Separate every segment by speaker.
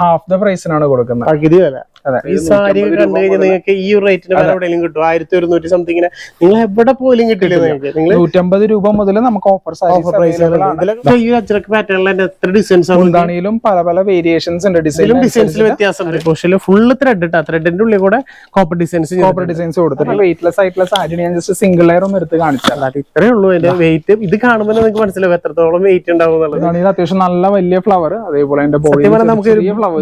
Speaker 1: Half the പ്രൈസിനാണ് കൊടുക്കുന്നത്.
Speaker 2: പകുതി വില.
Speaker 1: അതെ.
Speaker 2: ഈ സാരി കണ്ടു കഴിഞ്ഞാൽ നിങ്ങൾക്ക് ഈ റേറ്റിന് വേറെ എവിടെയെങ്കിലും കിട്ടും. ആയിരത്തി ഒരുന്നൂറ്റി സംതിങ്ങിന് നിങ്ങൾ എവിടെ പോലും കിട്ടില്ല. നിങ്ങൾക്ക്. നിങ്ങൾ
Speaker 1: നൂറ്റമ്പത് രൂപ മുതൽ നമുക്ക് ഓഫർ
Speaker 2: ഓഫർ പ്രൈസ് ഈ അജ്രക്ക് പാറ്റേണിൽ എത്ര ഡിസൈൻസ്
Speaker 1: ഉണ്ടാണെങ്കിലും പല പല വേരിയേഷൻസ് ഉണ്ട്.
Speaker 2: ഡിസൈനിലും
Speaker 1: ഡിസൈൻ
Speaker 2: ഡിസൈൻസിൽ വ്യത്യാസമുണ്ട്. പക്ഷേ ഫുള്ള് ത്രെഡ് ഇട്ടാ. ത്രെഡിന്റെ ഉള്ളിൽ കൂടെ കോപ്പർ ഡിസൈൻസ്
Speaker 1: കോപ്പർ ഡിസൈൻസ് കൊടുത്തിട്ട് വെയിറ്റ്ലെസ് ആയിട്ടുള്ള സാരി ഞാൻ ജസ്റ്റ് സിംഗിൾ ലെയർ ഒന്ന് എടുത്ത് കാണിച്ചാൽ
Speaker 2: ഇത്രേ ഉള്ളൂ. അതിന്റെ വെയിറ്റ് ഇത് കാണുമ്പോൾ നിങ്ങൾക്ക് മനസ്സിലാവും എത്രത്തോളം വെയിറ്റ് ഉണ്ടാവും എന്നുള്ളത്.
Speaker 1: അത്യാവശ്യം നല്ല വലിയ ഫ്ലവർ അതേപോലെ
Speaker 2: പറഞ്ഞാൽ നമുക്ക്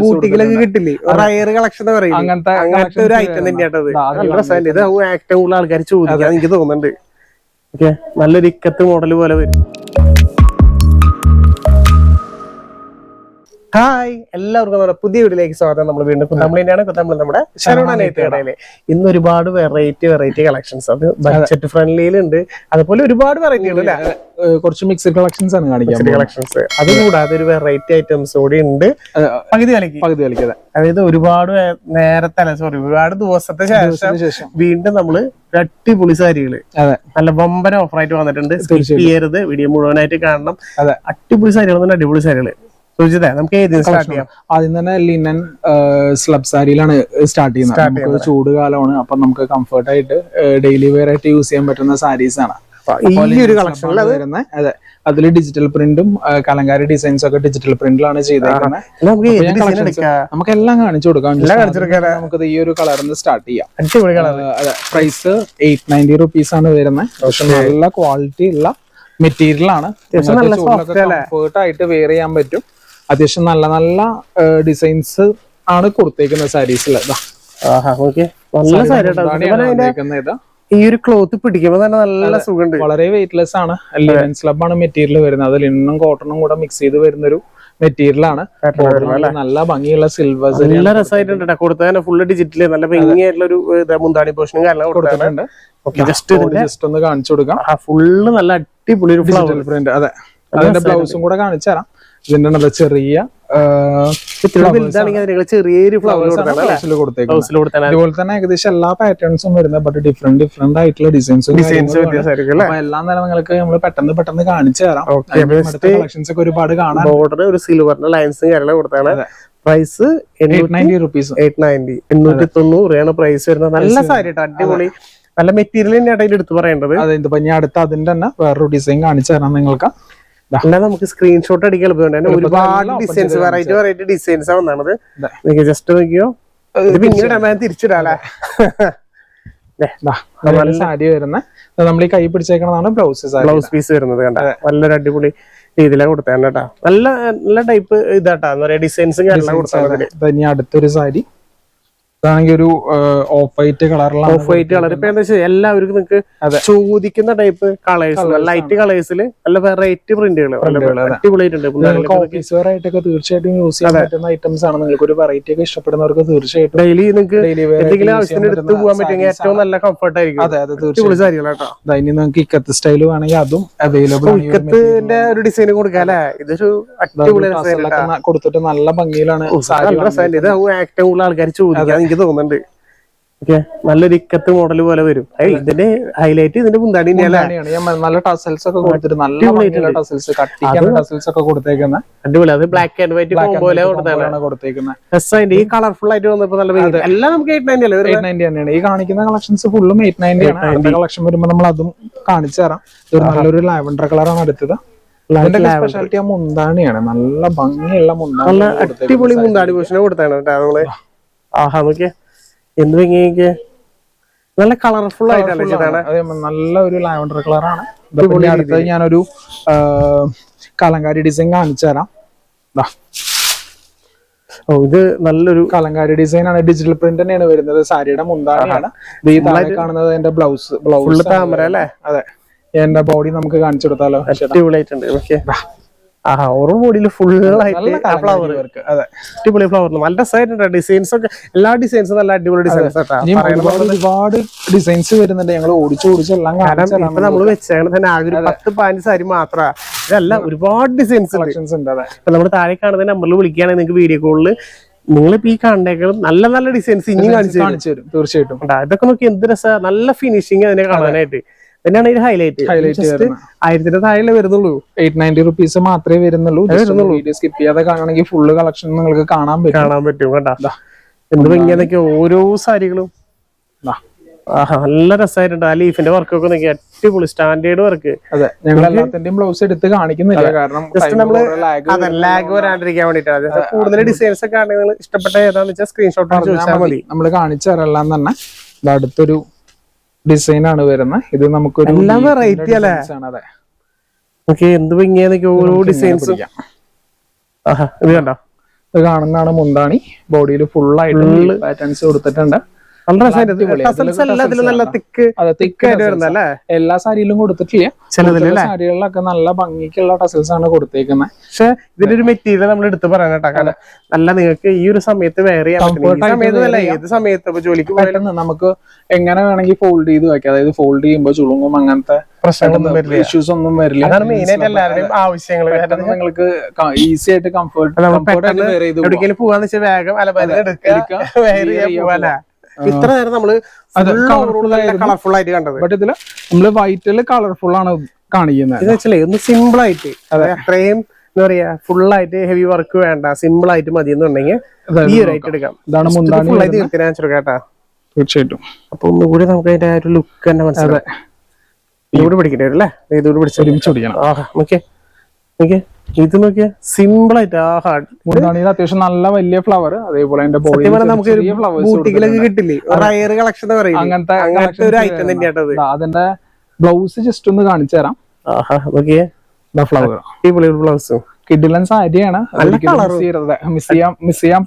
Speaker 2: ബൂട്ടിക്കിലൊക്കെ കിട്ടില്ലേ? റയർ കളക്ഷൻ
Speaker 1: അങ്ങനത്തെ
Speaker 2: അങ്ങനത്തെ ഒരു ഐറ്റം തന്നെയാട്ടത് ഇത്. ഏറ്റവും കൂടുതൽ ആൾക്കാർ ചോദിക്കാൻ എനിക്ക് തോന്നുന്നുണ്ട്. ഓക്കെ നല്ലൊരു ഇക്കത്ത് മോഡൽ പോലെ വരും. ഹായ് എല്ലാവർക്കും നമ്മുടെ പുതിയ വീട്ടിലേക്ക് സ്വാഗതം. നമ്മൾ വീണ്ടും കുത്തമ്പളിന്റെയാണ്. കുത്തമ്പളി നമ്മുടെ കടയിൽ ഇന്ന് ഒരുപാട് വെറൈറ്റി വെറൈറ്റി കളക്ഷൻസ് അത് ബഡ്ജറ്റ് ഫ്രണ്ട്ലിയിലുണ്ട് അതുപോലെ ഒരുപാട് വെറൈറ്റി ഉണ്ട് അല്ലേ?
Speaker 1: കുറച്ച് മിക്സഡ് കളക്ഷൻസ് ആണ് കാണിക്കുന്നത്.
Speaker 2: കളക്ഷൻസ് അതുകൂടാതെ ഒരു വെറൈറ്റി ഐറ്റംസ് കൂടി ഉണ്ട്. പകുതി കളിക്ക്
Speaker 1: പകുതി കളിക്കുക
Speaker 2: അതായത് ഒരുപാട് നേരത്തെ അല്ല സോറി ഒരുപാട് ദിവസത്തെ ശേഷം വീണ്ടും നമ്മൾ രട്ടി അടിപൊളി
Speaker 1: സാരികൾ
Speaker 2: നല്ല വമ്പന ഓഫറായിട്ട് വന്നിട്ടുണ്ട്. സ്കിപ്പ്. ചെയ്യരുത്. വീഡിയോ മുഴുവനായിട്ട് കാണണം. അടിപൊളി സാരികൾ അടിപൊളി സാരികൾ. സൂചിതേ നമുക്ക് സ്റ്റാർട്ട് ചെയ്യാം?
Speaker 1: ആദ്യം തന്നെ ലിനൻ സ്ലബ് സാരിയിലാണ് സ്റ്റാർട്ട് ചെയ്യുന്നത്. നമുക്ക് ചൂട് കാലമാണ്. അപ്പൊ നമുക്ക് കംഫർട്ട് ആയിട്ട് ഡെയിലി വെയർ ആയിട്ട് യൂസ് ചെയ്യാൻ പറ്റുന്ന സാരീസ് ആണ്.
Speaker 2: ഈ ഒരു
Speaker 1: അതെ അതിൽ ഡിജിറ്റൽ പ്രിന്റും കലങ്കാരി ഡിസൈൻസ് ഒക്കെ ഡിജിറ്റൽ പ്രിന്റിലാണ് ചെയ്തേക്കുന്നത്
Speaker 2: നമുക്ക്
Speaker 1: എല്ലാം കാണിച്ചു കൊടുക്കാം. നമുക്ക് ഈ ഒരു കളറിന് സ്റ്റാർട്ട് ചെയ്യാം.
Speaker 2: അടിപൊളി കളർ
Speaker 1: അതെ പ്രൈസ് എയ്റ്റ് നയന്റി റുപ്പീസ് ആണ് വരുന്നത് പക്ഷെ നല്ല ക്വാളിറ്റി ഉള്ള മെറ്റീരിയൽ ആണ്? കംഫേർട്ട് ആയിട്ട് വെയർ ചെയ്യാൻ പറ്റും. അത്യാവശ്യം നല്ല നല്ല ഡിസൈൻസ് ആണ് കൊടുത്തേക്കുന്നത് സാരീസിൽ
Speaker 2: ഈ ഒരു ക്ലോത്ത് പിടിക്കുമ്പോ തന്നെ നല്ല സുഖമുണ്ട്.
Speaker 1: വളരെ വെയിറ്റ്ലെസ് ആണ്. ലിനൻ സ്ലബ് ആണ് മെറ്റീരിയൽ വരുന്നത്. അത് ലിനും കോട്ടണും കൂടെ മിക്സ് ചെയ്ത് വരുന്ന ഒരു മെറ്റീരിയൽ ആണ് നല്ല ഭംഗിയുള്ള സിൽവർ
Speaker 2: നല്ല രസമായിട്ടുണ്ട് കേട്ടോ. ഫുൾ ഡിജിറ്റൽ ഫുള്ള് ഡിജിറ്റൽ നല്ല ഭംഗിയായിട്ടുള്ള ഒരു മുന്താണി പോഷനും കൊടുത്തത്
Speaker 1: കൊടുത്തിട്ടുണ്ട്.
Speaker 2: ജസ്റ്റ്
Speaker 1: ജസ്റ്റ് ഒന്ന് കാണിച്ചു കൊടുക്കാം.
Speaker 2: ഫുള്ള് നല്ല അടിപൊളി ഒരു ഫ്ലവർ
Speaker 1: പ്രിന്റ് അതെ. അതിന്റെ ബ്ലൗസും കൂടെ കാണിച്ചു തരാം. ഇതിന്റെ നല്ല ചെറിയ ഇതുപോലെ തന്നെ ഏകദേശം എല്ലാ പാറ്റേൺസും വരുന്നത് ബട്ട് ഡിഫറെന്റ് ഡിഫറെന്റ് ആയിട്ടുള്ള ഡിസൈൻസും എല്ലാം തന്നെ നിങ്ങൾക്ക് നമ്മൾ പെട്ടെന്ന് പെട്ടെന്ന് കാണിച്ചു തരാം. കളക്ഷൻസ് ഒക്കെ ഒരുപാട് കാണാൻ
Speaker 2: ബോർഡർ ഒരു സിൽവറിന്റെ ലൈൻസും കാര്യങ്ങളും കൊടുത്താണ്. പ്രൈസ് എണ്ണൂറ്റി തൊണ്ണൂറാണ് പ്രൈസ് വരുന്നത്. നല്ല സാരി അടിപൊളി. നല്ല മെറ്റീരിയൽ തന്നെയാണ് അതിൽ എടുത്ത് പറയേണ്ടത്.
Speaker 1: അതെ ഇതിപ്പോ ഞാൻ അടുത്ത അതിന്റെ തന്നെ വേറൊരു ഡിസൈൻ കാണിച്ചു തരാം നിങ്ങൾക്ക്.
Speaker 2: നമുക്ക് സ്ക്രീൻഷോട്ട് അടിക്കാൻ എളുപ്പമുണ്ട് ഒരുപാട് ഡിസൈൻസ് വെറൈറ്റി വെറൈറ്റി ഡിസൈൻസ് ആണ് വന്നത്. ജസ്റ്റ് നോക്കിയോ? ഇതിപ്പോ ഇങ്ങനെ തിരിച്ചിടാല്ലേ
Speaker 1: നല്ല സാരി വരുന്ന. നമ്മൾ ഈ കൈ പിടിച്ചേക്കണതാണ് ബ്ലൗസ്
Speaker 2: ബ്ലൗസ് പീസ് വരുന്നത് കണ്ട? നല്ലൊരു അടിപൊളി രീതിയിലാണ് കൊടുത്തതാണ് കേട്ടോ. നല്ല നല്ല ടൈപ്പ് ഇതാട്ടാ. എന്താ പറയാ ഡിസൈൻസും കാര്യങ്ങളും
Speaker 1: ഇനി അടുത്തൊരു സാരി. ഇതാണെങ്കിൽ ഒരു ഓഫ് വൈറ്റ് കളറിലാണ്
Speaker 2: ഓഫ് വൈറ്റ് കളർ ഇപ്പൊ എന്താ വെച്ചാൽ എല്ലാവർക്കും നിങ്ങൾക്ക് ചോദിക്കുന്ന ടൈപ്പ് കളേഴ്സ് ലൈറ്റ് കളേഴ്സിൽ നല്ല വെറൈറ്റി പ്രിന്റുകൾ
Speaker 1: ആയിട്ടൊക്കെ തീർച്ചയായിട്ടും യൂസ് ചെയ്യാൻ പറ്റുന്ന ഐറ്റംസ് ആണ്. നിങ്ങൾക്ക് ഒരു വെറൈറ്റി ഒക്കെ ഇഷ്ടപ്പെടുന്നവർക്ക് തീർച്ചയായിട്ടും
Speaker 2: ഡെയിലി നിങ്ങൾക്ക് എന്തെങ്കിലും ആവശ്യത്തിന് എടുത്ത് പോകാൻ പറ്റുമെങ്കിൽ ഏറ്റവും നല്ല കംഫർട്ട് ആയിരിക്കും.
Speaker 1: അതെ അതെ തീർച്ചയായും ഇനി നിങ്ങൾക്ക് ഇക്കത്ത് സ്റ്റൈൽ വേണമെങ്കിൽ അതും അവൈലബിൾ
Speaker 2: ഇക്കത്തിന്റെ ഒരു ഡിസൈൻ കൊടുക്കാം അല്ലെ? ഇതൊരു അടിപൊളി
Speaker 1: കൊടുത്തിട്ട് നല്ല ഭംഗിയിലാണ്
Speaker 2: ഇത് ഏറ്റവും കൂടുതൽ ആൾക്കാർ ചോദിക്കാൻ എനിക്ക് തോന്നുന്നുണ്ട്. ഓക്കെ. നല്ലൊരു ഇക്കത്ത് മോഡൽ പോലെ വരും. ഇതിന്റെ ഹൈലൈറ്റ് ഇതിന്റെ മുന്താടി അല്ലേ?
Speaker 1: മുന്താണിയാണ്. ഞാൻ മ- നല്ല ടസൽസ് ഒക്കെ കൊടുത്തിട്ട് നല്ല ടസൽസ് ടസൽസ് ഒക്കെ കൊടുത്തേക്കുന്നത്
Speaker 2: അടിപൊളി. അത് ബ്ലാക്ക് ആൻഡ് വൈറ്റ് പോലെ
Speaker 1: കൊടുത്തേക്കുന്നത്
Speaker 2: ഈ കളർഫുൾ ആയിട്ട് വന്നപ്പോ നല്ല എല്ലാം നമുക്ക് എയ്റ്റ് നയന്റി അല്ലേ
Speaker 1: എയ്റ്റ് നയന്റി തന്നെയാണ്. ഈ കാണിക്കുന്ന കളക്ഷൻസ് ഫുള്ളും എയ്റ്റ് നയന്റി ആണ്. അടുത്ത കളക്ഷൻ വരുമ്പോൾ നമ്മൾ അതും കാണിച്ചു തരാം. ഇതൊരു നല്ലൊരു ലാവൻഡർ കളറാണ് അടുത്തത്. സ്പെഷ്യാലിറ്റി ആ മുന്താണിയാണ്. നല്ല ഭംഗിയുള്ള മുന്താണി
Speaker 2: അടിപൊളി മുന്താടി പൊസിഷനെ കൊടുത്താണ് കേട്ടോ നമ്മൾ ആഹാ നോക്കിയേ. എന്ത് ഭംഗിയൊക്കെ നല്ല കളർഫുൾ ആയിട്ടല്ലേ
Speaker 1: നല്ല ഒരു ലാവൻഡർ കളറാണ് ഇതേപോലെ അടുത്തത് ഞാനൊരു കലങ്കാരി ഡിസൈൻ കാണിച്ചു തരാം.
Speaker 2: ഓ ഇത് നല്ലൊരു
Speaker 1: കലങ്കാരി ഡിസൈൻ ആണ്. ഡിജിറ്റൽ പ്രിന്റ് തന്നെയാണ് വരുന്നത്. സാരിയുടെ മുന്താണിയാണ്. ഇത് ഈ താഴെ കാണുന്നത് എന്റെ ബ്ലൗസ് ബ്ലൗസ്
Speaker 2: താമര അല്ലേ?
Speaker 1: അതെ. എന്റെ ബോഡി നമുക്ക് കാണിച്ചു കൊടുത്താലോ
Speaker 2: അടിപൊളിയായിട്ടുണ്ട്. ഓക്കെ. ആഹാ ഓരോ ബോഡിയിൽ ആയിട്ട് ഫ്ലവർ
Speaker 1: അതെ.
Speaker 2: അടിപൊളി ഫ്ലവർ നല്ല സൈഡ് ഡിസൈൻസ് ഒക്കെ എല്ലാ ഡിസൈൻസും നല്ല അടിപൊളി ഡിസൈൻസ്
Speaker 1: ഒരുപാട് ഡിസൈൻസ് വരുന്നുണ്ട്. ഞങ്ങൾ ഓടിച്ചു ഓടിച്ചെല്ലാം കാരണം നമ്മൾ
Speaker 2: ഇപ്പൊ വെച്ചേക്കണ തന്നെ ആ ഒരു പത്ത് പതിനഞ്ച് സാരി മാത്രമാ ഇതല്ല ഒരുപാട് ഡിസൈൻസ്
Speaker 1: കളക്ഷൻസ് ഉണ്ട് അതെ.
Speaker 2: ഇപ്പൊ നമ്മൾ താഴെ കാണുന്ന നമ്പറിൽ വിളിക്കുകയാണെങ്കിൽ നിങ്ങൾക്ക് വീഡിയോ കോളിൽ നിങ്ങളിപ്പോ ഈ കാണേക്കാളും നല്ല നല്ല ഡിസൈൻസ് ഇനിയും കാണിച്ചു തരും.
Speaker 1: തീർച്ചയായിട്ടും?
Speaker 2: ഇതൊക്കെ നോക്കി എന്ത് രസ. നല്ല ഫിനിഷിങ് അതിനെ കാണാനായിട്ട്. തന്നെയാണ് ഇതിന്റെ ഹൈലൈറ്റ് ഹൈലൈറ്റ് ആയിരത്തിന്റെ താഴെ വരുന്നുള്ളൂ?
Speaker 1: എയ്റ്റ് നയന്റി റുപ്പീസ് മാത്രമേ വരുന്നുള്ളൂ. വീഡിയോ സ്കിപ്പ് ചെയ്യാതെ കാണണമെങ്കിൽ ഫുള്ള് കളക്ഷൻ നിങ്ങൾക്ക് കാണാൻ പറ്റും.
Speaker 2: കാണാൻ പറ്റും കേട്ടാ. എന്ത് ഭംഗിയാന്നൊക്കെ ഓരോ സാരികളും. നല്ല രസമായിട്ടുണ്ട് ആ ലീഫിന്റെ വർക്കൊക്കെ നോക്കി അടിപൊളി സ്റ്റാൻഡേർഡ് വർക്ക്
Speaker 1: അതെ ഞങ്ങൾ എല്ലാത്തിന്റെയും ബ്ലൗസ് എടുത്ത് കാണിക്കുന്നില്ല. കാരണം
Speaker 2: ജസ്റ്റ്
Speaker 1: നമ്മൾ
Speaker 2: അതെ ലാഗ് വരാണ്ടിരിക്കാൻ വേണ്ടിട്ടാണ്. കൂടുതൽ ഡിസൈൻസ് ഒക്കെ ആണെങ്കിൽ ഇഷ്ടപ്പെട്ട ഏതാന്ന് വെച്ചാൽ സ്ക്രീൻഷോട്ട് ചോദിച്ചാൽ മതി.
Speaker 1: നമ്മൾ കാണിച്ചു തരാം തന്നെ. അടുത്തൊരു ഡിസൈൻ ആണ് വരുന്നത് ഇത് നമുക്കൊരു
Speaker 2: എല്ലാം അല്ലേ?
Speaker 1: അതെ.
Speaker 2: ഓക്കെ എന്ത് ഭംഗിയാന്നൊക്കെ ഓരോ
Speaker 1: നമുക്ക്
Speaker 2: ഡിസൈൻസും ഇത് കണ്ടോ?
Speaker 1: ഇത് കാണുന്നതാണ് മുന്താണി. ബോഡിയിൽ ഫുൾ ആയിട്ട് പാറ്റേൺസ് കൊടുത്തിട്ടുണ്ട്.
Speaker 2: എല്ലാം
Speaker 1: സാരിയിലും കൊടുത്തിട്ടില്ല? സാരികളിലൊക്കെ നല്ല ഭംഗിക്കുള്ള ടസൽസ് ആണ് കൊടുത്തേക്കുന്നത്
Speaker 2: പക്ഷെ ഇതിന്റെ ഒരു മെറ്റീരിയൽ നമ്മൾ എടുത്ത് പറയാൻ കേട്ടോ കാരണം നല്ല നിങ്ങൾക്ക് ഈ ഒരു സമയത്ത് വേറെ ചെയ്യാൻ ഏത് സമയത്ത് ജോലിക്ക് പോയാലും
Speaker 1: നമുക്ക് എങ്ങനെ വേണമെങ്കിൽ ഫോൾഡ് ചെയ്ത് വെക്കാം. അതായത് ഫോൾഡ് ചെയ്യുമ്പോൾ ചുളുങ്ങും അങ്ങനത്തെ ഇഷ്യൂസ് ഒന്നും വരില്ല.
Speaker 2: ആവശ്യങ്ങൾ
Speaker 1: നിങ്ങൾക്ക് ഈസി ആയിട്ട് കംഫർട്ട്
Speaker 2: എവിടേക്കെങ്കിലും പോവാന്ന് വെച്ചാൽ വേഗം അലമാരി എടുക്കുക. ഇത്ര നേരം
Speaker 1: നമ്മൾ.
Speaker 2: കളർഫുൾ ആയിട്ട് കണ്ടത്.
Speaker 1: ബട്ട് ഇതിൽ നമ്മൾ വൈറ്റിൽ കളർഫുൾ ആണ് കാണിക്കുന്നത്.
Speaker 2: വെച്ചാലേ ഒന്ന് സിമ്പിൾ ആയിട്ട് അത്രയും എന്താ പറയാ ഫുൾ ആയിട്ട് ഹെവി വർക്ക് വേണ്ട. സിമ്പിൾ ആയിട്ട് മതി എന്നുണ്ടെങ്കിൽ ഈ ഒരു ആയിട്ട് എടുക്കാം. ഫുൾ ആയിട്ട് തീർത്തിനാ കേട്ടാ.
Speaker 1: തീർച്ചയായിട്ടും.
Speaker 2: അപ്പൊ ഒന്നുകൂടി നമുക്ക് അതിന്റെ ഒരു ലുക്ക് തന്നെ മനസ്സിലാവും പിടിക്കേണ്ടി വരും അല്ലേ? ഇതുകൂടി പിടിച്ചു
Speaker 1: ഒരുമിച്ച് പിടിക്കണം.
Speaker 2: ഓക്കെ നോക്കിയേ. ഇത് നോക്കിയാ സിമ്പിൾ ആയിട്ട് ആഹാ.
Speaker 1: ഹാർഡ് അത്യാവശ്യം നല്ല വലിയ ഫ്ലവർ അതേപോലെ
Speaker 2: നമുക്ക് ബൂട്ടികളൊക്കെ കിട്ടില്ലേ? റയർ കളക്ഷൻ
Speaker 1: അങ്ങനത്തെ
Speaker 2: അങ്ങനത്തെ ഒരു ഐറ്റം തന്നെയാട്ടത്
Speaker 1: അതിന്റെ ബ്ലൗസ് ജസ്റ്റ് ഒന്ന് കാണിച്ചു തരാം. ഫ്ലവർ
Speaker 2: ഈ ബ്ലൗസും
Speaker 1: കിഡിലൻ സാരിയാണ്. മിസ് ചെയ്യാൻ മിസ് ചെയ്യാൻ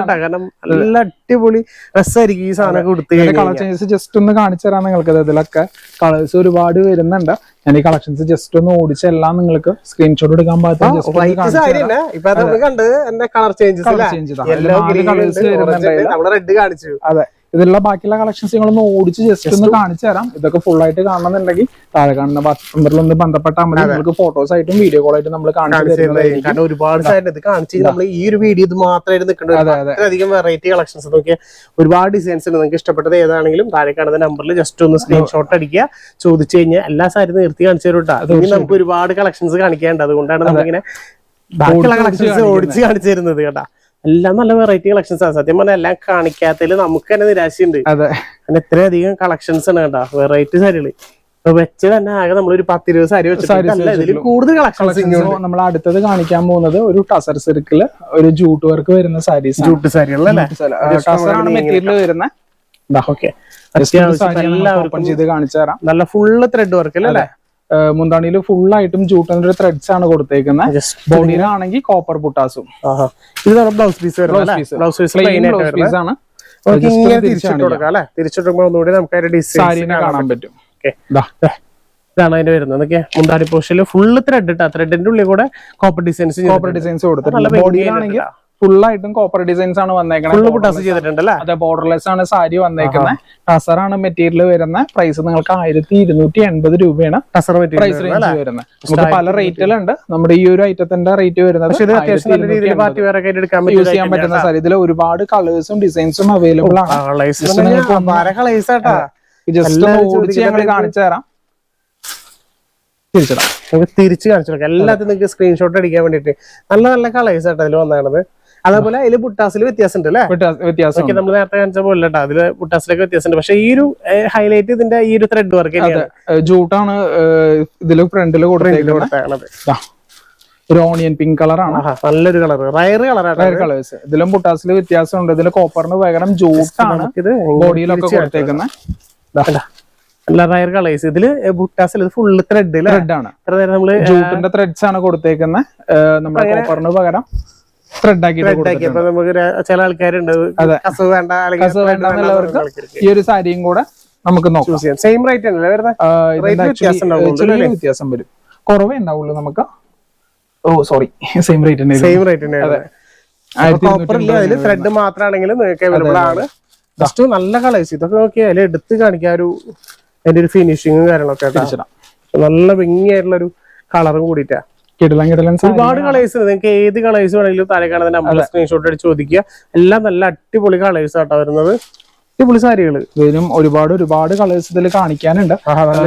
Speaker 2: കേട്ടോ. കാരണം നല്ല അടിപൊളി രസമായിരിക്കും ഈ സാധനം കൊടുത്ത്
Speaker 1: കളർ ചേഞ്ചസ് ജസ്റ്റ് ഒന്ന് കാണിച്ചു തരാം നിങ്ങൾക്ക്. ഇതിലൊക്കെ കളേഴ്സ് ഒരുപാട് വരുന്നുണ്ട്. ഞാൻ ഈ കളക്ഷൻസ് ജസ്റ്റ് ഒന്ന് ഓടിച്ച് എല്ലാം നിങ്ങൾക്ക് സ്ക്രീൻഷോട്ട് എടുക്കാൻ
Speaker 2: പാടില്ല കണ്ടത് കളർ ചേഞ്ചസ്
Speaker 1: വരുന്നുണ്ട് അതെ. ഇതിലുള്ള ബാക്കിയുള്ള കളക്ഷൻസ് നിങ്ങളൊന്ന് ഓടിച്ച് ജസ്റ്റ് ഒന്ന് കാണിച്ചു തരാം. ഇതൊക്കെ ഫുൾ ആയിട്ട് കാണണമെന്നുണ്ടെങ്കിൽ താഴെ കാണുന്ന നമ്പറിൽ ഒന്ന് ബന്ധപ്പെട്ടാൽ മതി. നിങ്ങൾക്ക് ഫോട്ടോസ് ആയിട്ടും വീഡിയോ കോൾ ആയിട്ടും നമ്മൾ കാണിച്ചു
Speaker 2: ഒരുപാട് ഇത് കാണിച്ചു നമ്മൾ ഈ ഒരു വീഡിയോ ഇത് മാത്രമായിട്ട് നിൽക്കേണ്ട
Speaker 1: അതെ, അതെ.
Speaker 2: അധികം വെറൈറ്റി കളക്ഷൻസ് നോക്കിയ ഒരുപാട് ഡിസൈൻസ് ഉണ്ട്. നിങ്ങൾക്ക് ഇഷ്ടപ്പെട്ടത് ഏതാണെങ്കിലും താഴെ കാണുന്ന നമ്പറിൽ ജസ്റ്റ് ഒന്ന് സ്ക്രീൻഷോട്ട് അടിക്കുക. ചോദിച്ചു കഴിഞ്ഞാൽ എല്ലാ സാരി നിർത്തി കാണിച്ചു തരും കേട്ടോ ഇനി നമുക്ക് ഒരുപാട് കളക്ഷൻസ് കാണിക്കാനുണ്ട് അതുകൊണ്ടാണ് നമ്മളിങ്ങനെ ബാക്കിയുള്ള കളക്ഷൻസ് ഓടിച്ച് കാണിച്ചു തരുന്നത് കേട്ടാ. എല്ലാം നല്ല വെറൈറ്റി കളക്ഷൻസ് ആണ്. സത്യം പറഞ്ഞാൽ എല്ലാം കാണിക്കാത്തതിൽ നമുക്ക് തന്നെ നിരാശയുണ്ട്.
Speaker 1: അതെ.
Speaker 2: ഇത്രയധികം കളക്ഷൻസ് ആണ് കേട്ടോ. വെറൈറ്റി സാരികൾ. ഇപ്പൊ വെച്ച് തന്നെ ആകെ നമ്മൾ ഒരു പത്ത് ഇരുപത് സാരി വെച്ചിട്ടല്ല ഇതിൽ കൂടുതൽ കളക്ഷൻസ്
Speaker 1: നമ്മൾ അടുത്തത് കാണിക്കാൻ പോകുന്നത് ഒരു ടസർ സർക്കിൾ ഒരു ജൂട്ട് വർക്ക് വരുന്ന സാരീസ്
Speaker 2: ജൂട്ട് സാരികളല്ലേ
Speaker 1: ടസറാണ് മെറ്റീരിയൽ വരുന്നത്
Speaker 2: ഓക്കെ എല്ലാവർക്കും
Speaker 1: ചെയ്ത് കാണിച്ചു തരാം.
Speaker 2: നല്ല ഫുള്ള് ത്രെഡ് വർക്ക് അല്ലേ?
Speaker 1: മുന്താണിയിൽ ഫുൾ ആയിട്ടും ഒരു ത്രെഡ്സ് ആണ് കൊടുത്തേക്കുന്നത് ബോഡിയിലാണെങ്കിൽ കോപ്പർ പുട്ടാസും
Speaker 2: ഇത് blouse piece blouse piece blouse
Speaker 1: piece ആണ്.
Speaker 2: നമുക്ക്
Speaker 1: Just
Speaker 2: ഇങ്ങനെ
Speaker 1: ഒന്ന്
Speaker 2: തിരിച്ചിട്ട്
Speaker 1: കാണിക്കാം.
Speaker 2: കൊടുക്കാം അല്ലെ? തിരിച്ചിട്ടുമ്പോ ഒന്നുകൂടി നമുക്ക് ഡിസൈൻ
Speaker 1: സാരീനെ കാണാൻ പറ്റും.
Speaker 2: ഇതാണ് അതിന്റെ വരുന്നത്. എന്നൊക്കെ മുന്താടി പോഷനിൽ ഫുള്ള് ത്രെഡ് ഇട്ടാ. ത്രെഡിന്റെ ഉള്ളിൽ കൂടെ കോപ്പർ ഡിസൈൻസ്
Speaker 1: കോപ്പർ ഡിസൈൻസ് കൊടുത്തിട്ടുണ്ട്. ബോഡിയിലാണെങ്കിൽ ഫുൾ ആയിട്ടും കോപ്പർ ഡിസൈൻസ് ആണ് വന്നേക്കുന്നത് അതെ ബോർഡർലെസ് ആണ് സാരി വന്നേക്കുന്നത് ടസർ ആണ് മെറ്റീരിയൽ വരുന്ന പ്രൈസ് നിങ്ങൾക്ക് ആയിരത്തി ഇരുന്നൂറ്റി എൺപത് രൂപയാണ്
Speaker 2: ടസർ
Speaker 1: പ്രൈസ് റേഞ്ച് വരുന്നത് നമുക്ക് പല റേറ്റിലുണ്ട് നമ്മുടെ ഈ ഒരു ഐറ്റത്തിന്റെ റേറ്റ് വരുന്നത് യൂസ് ചെയ്യാൻ പറ്റുന്ന സാരി. ഇതിൽ ഒരുപാട് കളേഴ്സും ഡിസൈൻസും അവൈലബിൾ ആണ്. ജസ്റ്റ്
Speaker 2: ഒന്ന്
Speaker 1: ഓടിച്ച് ഞങ്ങൾ കാണിച്ചു തരാം. തിരിച്ചിടാം.
Speaker 2: തിരിച്ചു കാണിച്ചു എല്ലാത്തിനും നിങ്ങൾക്ക് സ്ക്രീൻഷോട്ട് അടിക്കാൻ വേണ്ടിട്ട് നല്ല നല്ല കളേഴ്സ് ആട്ടോ അതിൽ വന്നാണത് അതേപോലെ അതിൽ പുട്ടാസിൽ വ്യത്യാസം ഉണ്ട്. അല്ലേ
Speaker 1: വ്യത്യാസം-
Speaker 2: നമ്മൾ നേരത്തെ കാണിച്ച പോലെ കേട്ടോ അതിൽ പുട്ടാസിലൊക്കെ വ്യത്യാസമുണ്ട്. പക്ഷെ ഈ ഒരു ഹൈലൈറ്റ് ഇതിന്റെ ഈ ഒരു ത്രെഡ് വർക്ക്
Speaker 1: ജൂട്ടാണ് ഇതിൽ ഫ്രണ്ടിൽ കൊടുത്തേക്കുന്നത്. ഒരു ഓണിയൻ പിങ്ക് കളറാണ്
Speaker 2: ആണ്. നല്ലൊരു കളർ റയർ കളറാണ്
Speaker 1: കളേഴ്സ് ഇതിലും പുട്ടാസിൽ വ്യത്യാസമുണ്ട്. ഇതിൽ കോപ്പറിന് പകരം ജൂട്ടാണ്
Speaker 2: ഇത്
Speaker 1: ബോഡിയിലൊക്കെ കൊടുത്തേക്കുന്നത്
Speaker 2: നല്ല റയർ കളേഴ്സ് ഇതിൽ ബുട്ടാസിൽ ഫുള്ള് ത്രെഡ്
Speaker 1: ത്രെഡ് ആണ്.
Speaker 2: നമ്മൾ
Speaker 1: ജൂട്ടിന്റെ ത്രെഡ്സ് ആണ് കൊടുത്തേക്കുന്നത് നമ്മുടെ കോപ്പറിന് പകരം ത്രെഡ്
Speaker 2: ആക്കി അപ്പൊ നമുക്ക് ചില ആൾക്കാരുണ്ട്. കസവ് വേണ്ട
Speaker 1: കസവ് വേണ്ടെന്നുള്ളവർക്ക് ഈ ഒരു സാരിയും കൂടെ നമുക്ക് നോക്കാം.
Speaker 2: സെയിം റേറ്റ് ആണല്ലേ വരുന്നത് വ്യത്യാസം
Speaker 1: വരും. കുറവേ ഉണ്ടാവുള്ളൂ നമുക്ക്. ഓ sorry same rate
Speaker 2: same rate അതിൽ ത്രെഡ് മാത്രമാണെങ്കിലും നിങ്ങൾക്ക് അവൈലബിൾ ആണ്. ജസ്റ്റ് നല്ല കളേഴ്സ് ഇതൊക്കെ നോക്കി അതിൽ എടുത്ത് കാണിക്കാൻ ഒരു അതിന്റെ ഒരു ഫിനിഷിങ്ങും കാര്യങ്ങളൊക്കെ. നല്ല ഭംഗിയായിട്ടുള്ള ഒരു കളറും കൂടിയിട്ടാ. ഒരുപാട് കളേഴ്സ് നിങ്ങൾക്ക് ഏത് കളേഴ്സ് വേണമെങ്കിലും താഴെ കാണുന്ന നമ്പർ സ്ക്രീൻഷോട്ട് അടിച്ച് ചോദിക്കുക. എല്ലാം നല്ല അടിപൊളി കളേഴ്സ് ആട്ടോ വരുന്നത്. അടിപൊളി സാരികൾ.
Speaker 1: ഇതിലും ഒരുപാട് ഒരുപാട് കളേഴ്സ് ഇതിൽ കാണിക്കാനുണ്ട്.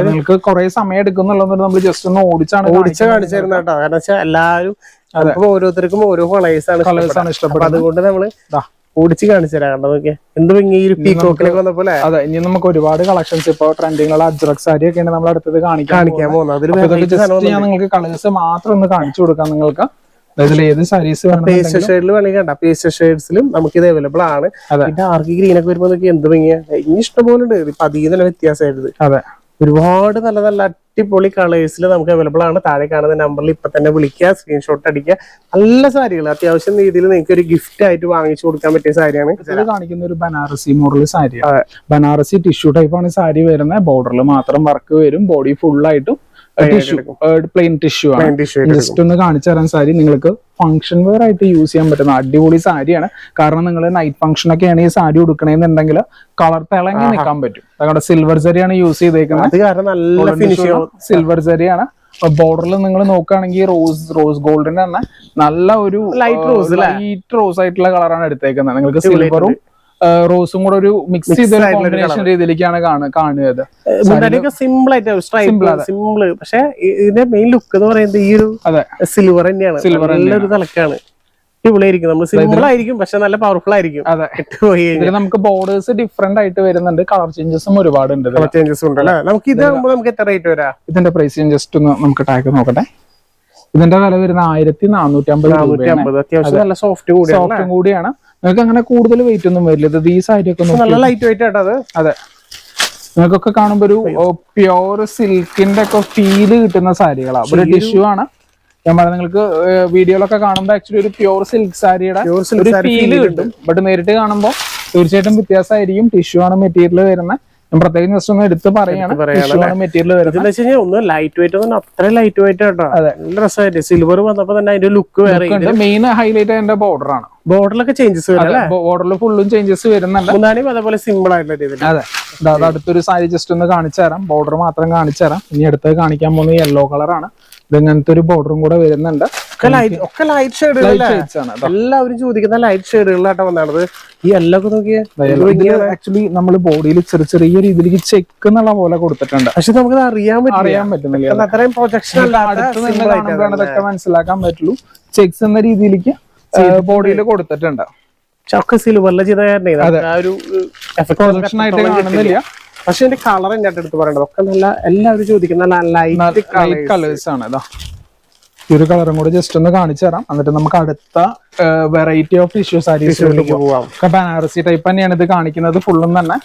Speaker 1: നിങ്ങൾക്ക് കുറെ സമയം എടുക്കുന്നുള്ളത് നമ്മൾ ജസ്റ്റ് ഒന്ന് ഓടിച്ചാണ്
Speaker 2: ഓടിച്ച കാണിച്ചു തരുന്ന കേട്ടോ. കാരണം വെച്ചാൽ എല്ലാവരും ഓരോരുത്തർക്കും ഓരോ കളേഴ്സ് ആണ്
Speaker 1: കളേഴ്സ് ആണ് ഇഷ്ടപ്പെട്ടത്
Speaker 2: അതുകൊണ്ട്
Speaker 1: നമ്മൾ.
Speaker 2: ഓടിച്ച് കാണിച്ചു തരാം കണ്ടോ നോക്കിയാ. എന്ത് ഭംഗി ഈ ഒരു പീക്കോക്കിലേക്ക് വന്നപ്പോലെ?
Speaker 1: അതെ ഇനി നമുക്ക് ഒരുപാട് കളക്ഷൻസ് ഇപ്പൊ ട്രെൻഡിങ്ങുള്ള അജ്രക് സാരി ഒക്കെയാണ് നമ്മൾ അടുത്തത് കാണിക്കാൻ
Speaker 2: കാണിക്കാൻ പോകുന്നത്. അതിൽ
Speaker 1: ഞാൻ നിങ്ങൾക്ക് കളേഴ്സ് മാത്രം ഒന്ന് കാണിച്ചു കൊടുക്കാം നിങ്ങൾക്ക്.
Speaker 2: ഷെയ്ഡിൽ വേണമെങ്കിൽ കണ്ട. പേസ്റ്റർ ഷെയ്ഡ്സിലും നമുക്ക് ഇത് അവൈലബിൾ ആണ്. ആർക്ക് ഗ്രീൻ ഒക്കെ വരുമ്പോ നോക്കി എന്ത് ഭംഗിയാ. ഇനി ഇഷ്ടംപോലെ ഉണ്ട്. ഇപ്പൊ തന്നെ വ്യത്യാസമായിട്ട്
Speaker 1: അതെ.
Speaker 2: ഒരുപാട് നല്ല നല്ല അടിപൊളി കളേഴ്സിൽ നമുക്ക് അവൈലബിൾ ആണ്. താഴെ കാണുന്ന നമ്പറിൽ ഇപ്പൊ തന്നെ വിളിക്കുക സ്ക്രീൻഷോട്ട് അടിക്കുക. നല്ല സാരികൾ അത്യാവശ്യം രീതിയിൽ നിങ്ങൾക്ക് ഒരു ഗിഫ്റ്റ് ആയിട്ട് വാങ്ങിച്ചു കൊടുക്കാൻ പറ്റിയ സാരിയാണ്.
Speaker 1: കാണിക്കുന്ന ഒരു ബനാറസി മോഡൽ
Speaker 2: അതെ.
Speaker 1: ബനാറസി ടിഷ്യൂ ടൈപ്പ് ആണ് സാരി വരുന്നത്. ബോർഡറിൽ മാത്രം വർക്ക് വരും. ബോഡി ഫുൾ ആയിട്ടും ടിഷ്യൂ പ്ലെയിൻ ടിഷ്യൂ ആണ്. ജസ്റ്റ് ഒന്ന് കാണിച്ചു തരാൻ സാരി നിങ്ങൾക്ക് ഫംഗ്ഷൻ വെയർ ആയിട്ട് യൂസ് ചെയ്യാൻ പറ്റുന്ന അടിപൊളി സാരിയാണ്. കാരണം നിങ്ങൾ നൈറ്റ് ഫംഗ്ഷൻ ഒക്കെയാണ് ഈ സാരി ഉടുക്കണേന്നുണ്ടെങ്കിൽ കളർ തിളങ്ങി നിൽക്കാൻ പറ്റും. അതുകൊണ്ട് സിൽവർ സരിയാണ് യൂസ് ചെയ്തേക്കുന്നത്. സിൽവർ സരിയാണ് ബോർഡറിൽ നിങ്ങൾ നോക്കുകയാണെങ്കിൽ റോസ് റോസ് ഗോൾഡിന്റെ തന്നെ നല്ല ഒരു
Speaker 2: ലൈറ്റ് റോസ്?
Speaker 1: ലൈറ്റ് റോസ് ആയിട്ടുള്ള കളറാണ് എടുത്തേക്കുന്നത്. നിങ്ങൾക്ക് സിൽവറും റോസും കൂടെ ഒരു മിക്സ് ചെയ്ത കോമ്പിനേഷൻ രീതിയിലേക്കാണ് കാണുന്നത്.
Speaker 2: സിമ്പിൾ ആയിട്ട് സിമ്പിൾ പക്ഷെ ഇതിന്റെ മെയിൻ ലുക്ക് എന്ന് പറയുന്നത് ഈ ഒരു സിൽവർ തന്നെയാണ്.
Speaker 1: സിൽവർ
Speaker 2: നല്ലൊരു അടിപൊളിയായിരിക്കും. നമ്മൾ സിമ്പിൾ ആയിരിക്കും പക്ഷെ നല്ല പവർഫുൾ ആയിരിക്കും.
Speaker 1: ഇതിൽ നമുക്ക് ബോർഡേഴ്സ് ഡിഫറെന്റ് ആയിട്ട് വരുന്നുണ്ട്. കളർ ചേഞ്ചസും ഒരുപാടുണ്ട് കളർ
Speaker 2: ചേഞ്ചസ് ഉണ്ട് അല്ലേ? നമുക്ക് ഇത് നമുക്ക് എത്ര റേറ്റ് വരാ?
Speaker 1: ഇതിന്റെ പ്രൈസ് ജസ്റ്റ് ഒന്ന് നമുക്ക് ടാഗ് നോക്കട്ടെ. ഇതിന്റെ വില വരുന്ന ആയിരത്തി നാനൂറ്റി അമ്പത്
Speaker 2: അമ്പത്. അത്യാവശ്യം നല്ല സോഫ്റ്റ് കൂടിയാണ്
Speaker 1: സോഫ്റ്റും കൂടിയാണ്. നിങ്ങൾക്ക് അങ്ങനെ കൂടുതൽ വെയിറ്റ് ഒന്നും വരില്ല. ഇത് ഈ സാരി ഒക്കെ
Speaker 2: നല്ല ലൈറ്റ് വെയിറ്റ് ആട്ടോ അത്.
Speaker 1: അതെ. നിങ്ങൾക്കൊക്കെ കാണുമ്പോ ഒരു പ്യോർ സിൽക്കിന്റെ ഒക്കെ ഫീൽ കിട്ടുന്ന സാരികളാണ് ഒരു ടിഷ്യൂ ആണ്. ഞാൻ പറഞ്ഞ നിങ്ങൾക്ക് വീഡിയോയിലൊക്കെ കാണുമ്പോൾ ആക്ച്വലി ഒരു പ്യോർ സിൽക്ക് സാരിയുടെ ഒരു ഫീൽ കിട്ടും. ബട്ട് നേരിട്ട് കാണുമ്പോൾ തീർച്ചയായിട്ടും വ്യത്യാസമായിരിക്കും. ടിഷ്യൂ ആണ് മെറ്റീരിയൽ വരുന്നത്. ഞാൻ പ്രത്യേകം ജസ്റ്റ് ഒന്ന് എടുത്ത് പറയാണ്. മെറ്റീരിയൽ വരുന്നത്.
Speaker 2: ഒന്ന് ലൈറ്റ് വെയിറ്റ് ഒന്നും അത്ര ലൈറ്റ് വെയിറ്റ്
Speaker 1: അതെ.
Speaker 2: നല്ല രസമായിട്ട്. സിൽവർ വന്നപ്പോ തന്നെ അതിന്റെ ലുക്ക് വേറെ
Speaker 1: മെയിൻ ഹൈലൈറ്റ് അതിന്റെ ബോർഡർ ആണ്.
Speaker 2: ബോർഡറിലൊക്കെ ചേഞ്ചസ് വരും
Speaker 1: ബോർഡറിൽ ഫുള്ളും ചേഞ്ചസ് വരുന്നുണ്ട്.
Speaker 2: മുന്നാണിയും അതേപോലെ സിമ്പിൾ ആയിട്ടുള്ള രീതിയിൽ.
Speaker 1: അതെ. അത് അടുത്തൊരു സാരി ജസ്റ്റ് ഒന്ന് കാണിച്ചു തരാം. ബോർഡർ മാത്രം കാണിച്ചു തരാം. ഇനി അടുത്തത് കാണിക്കാൻ പോകുന്നത് യെല്ലോ കളറാണ് ഇത് ഇങ്ങനത്തെ ഒരു ബോർഡറും കൂടെ വരുന്നുണ്ട്.
Speaker 2: ഒക്കെ ലൈറ്റ് ഒക്കെ ലൈറ്റ് ഷെയ്ഡുകൾ എല്ലാവരും ചോദിക്കുന്ന ലൈറ്റ് ഷെയ്ഡുകളിലാട്ടോ വന്നത് ഈ എല്ലാം നോക്കിയ
Speaker 1: ആക്ച്വലി നമ്മൾ ബോഡിയിൽ ചെറിയ ചെറിയ രീതിയിലേക്ക് ചെക്ക് എന്നുള്ള പോലെ കൊടുത്തിട്ടുണ്ട്.
Speaker 2: പക്ഷെ നമുക്ക് അറിയാൻ പറ്റും
Speaker 1: അറിയാൻ പറ്റുന്നില്ല.
Speaker 2: അത്രയും പ്രൊജക്ഷൻ
Speaker 1: ഇതൊക്കെ മനസ്സിലാക്കാൻ പറ്റുള്ളൂ. ചെക്സ് എന്ന രീതിയിലേക്ക് ബോഡിയിൽ കൊടുത്തിട്ടുണ്ട്.
Speaker 2: ഒക്കെ സിൽവറിലെ ചെയ്ത
Speaker 1: കാണുന്നില്ല.
Speaker 2: പക്ഷെ എന്റെ കളർ എന്റെ അടുത്ത് പറയേണ്ടത് ഒക്കെ നല്ല എല്ലാവരും ചോദിക്കുന്ന നല്ല ലൈറ്റ്
Speaker 1: ലൈറ്റ് കളേഴ്സ് ആണ്. ഇതാ. ഈ ഒരു കളറും കൂടെ ജസ്റ്റ് ഒന്ന് കാണിച്ചു തരാം. എന്നിട്ട് നമുക്ക് അടുത്ത വെറൈറ്റി ഓഫ് ടിഷ്യൂ സാരീസ്
Speaker 2: പോവാം.
Speaker 1: ബനാറസി ടൈപ്പ് തന്നെയാണ് ഇത് കാണിക്കുന്നത് ഫുള്ളും തന്നെ.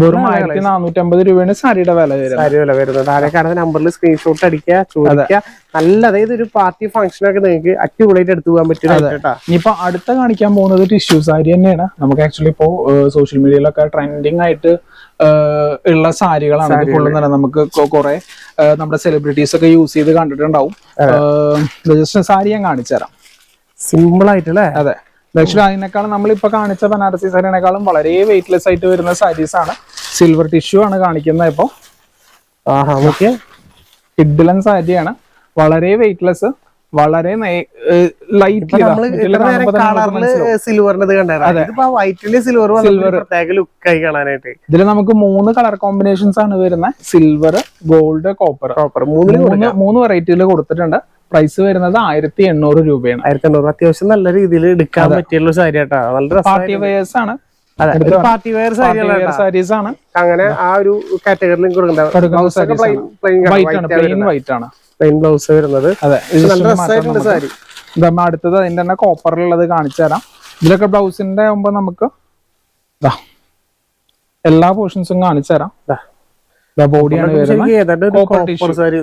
Speaker 1: വെറും ആയിരത്തി നാനൂറ്റി അമ്പത് രൂപയാണ് സാരിയുടെ വില
Speaker 2: വില വരുന്നത്. താഴെ കാണുന്ന നമ്പറിൽ സ്ക്രീൻഷോട്ട് അടിക്കുക ചോദിക്കുക. നല്ല അതായത് ഒരു പാർട്ടി ഫംഗ്ഷൻ ഒക്കെ നിങ്ങൾക്ക് അടിപൊളിയായിട്ട് എടുത്തു പോകാൻ പറ്റും
Speaker 1: ഇനിയിപ്പോ അടുത്ത കാണിക്കാൻ പോകുന്നത് ടിഷ്യൂ സാരി തന്നെയാണ്. നമുക്ക് ആക്ച്വലി ഇപ്പോ സോഷ്യൽ മീഡിയയിലൊക്കെ ട്രെൻഡിങ് ആയിട്ട് ഉള്ള സാരികളാണ് ഇത് ഫുള്ളും തന്നെ നമുക്ക് കുറെ നമ്മുടെ സെലിബ്രിറ്റീസ് ഒക്കെ യൂസ് ചെയ്ത് കണ്ടിട്ടുണ്ടാവും. ജസ്റ്റ് സാരി ഞാൻ കാണിച്ചു തരാം.
Speaker 2: സിമ്പിൾ ആയിട്ട് അല്ലേ
Speaker 1: അതെ. പക്ഷേ അതിനേക്കാളും നമ്മളിപ്പോ കാണിച്ച ബനാറസി സാരിനേക്കാളും വളരെ വെയിറ്റ്ലെസ് ആയിട്ട് വരുന്ന സാരീസ് ആണ്. സിൽവർ ടിഷ്യൂ ആണ് കാണിക്കുന്നത് ഇപ്പോ.
Speaker 2: ഓക്കെ
Speaker 1: കിഡിലൻ സാരിയാണ്. വളരെ വെയിറ്റ്ലെസ് വളരെ ലൈറ്റ് ഇതിൽ നമുക്ക് മൂന്ന് കളർ കോമ്പിനേഷൻസ് ആണ് വരുന്നത് സിൽവർ ഗോൾഡ് കോപ്പർ
Speaker 2: കോപ്പർ
Speaker 1: മൂന്ന് മൂന്ന് വെറൈറ്റിയിൽ കൊടുത്തിട്ടുണ്ട്. പ്രൈസ് വരുന്നത് ആയിരത്തി എണ്ണൂറ് രൂപയാണ്.
Speaker 2: ആയിരത്തി എണ്ണൂറ്. അത്യാവശ്യം നല്ല രീതിയിൽ എടുക്കാൻ പറ്റിയുള്ള സാരി
Speaker 1: പാർട്ടി വെയേഴ്സ് ആണ്.
Speaker 2: രസം പാർട്ടി വെയർ സാരികളാണ്
Speaker 1: സാരീസ് ആണ്.
Speaker 2: അങ്ങനെ ആ ഒരു
Speaker 1: ആണ്. പ്ലെയിൻ വൈറ്റ് ആണ്.
Speaker 2: പ്ലെയിൻ ബ്ലൗസ് വരുന്നത്.
Speaker 1: അതെ
Speaker 2: നല്ല രസമായിട്ടുണ്ട് സാരി.
Speaker 1: അടുത്തത് അതിന്റെ തന്നെ കോപ്പറിലുള്ളത് കാണിച്ചു തരാം. ഇതിലൊക്കെ ബ്ലൗസിന്റെ ആകുമ്പോ നമുക്ക് എല്ലാ പോർഷൻസും കാണിച്ചു തരാം.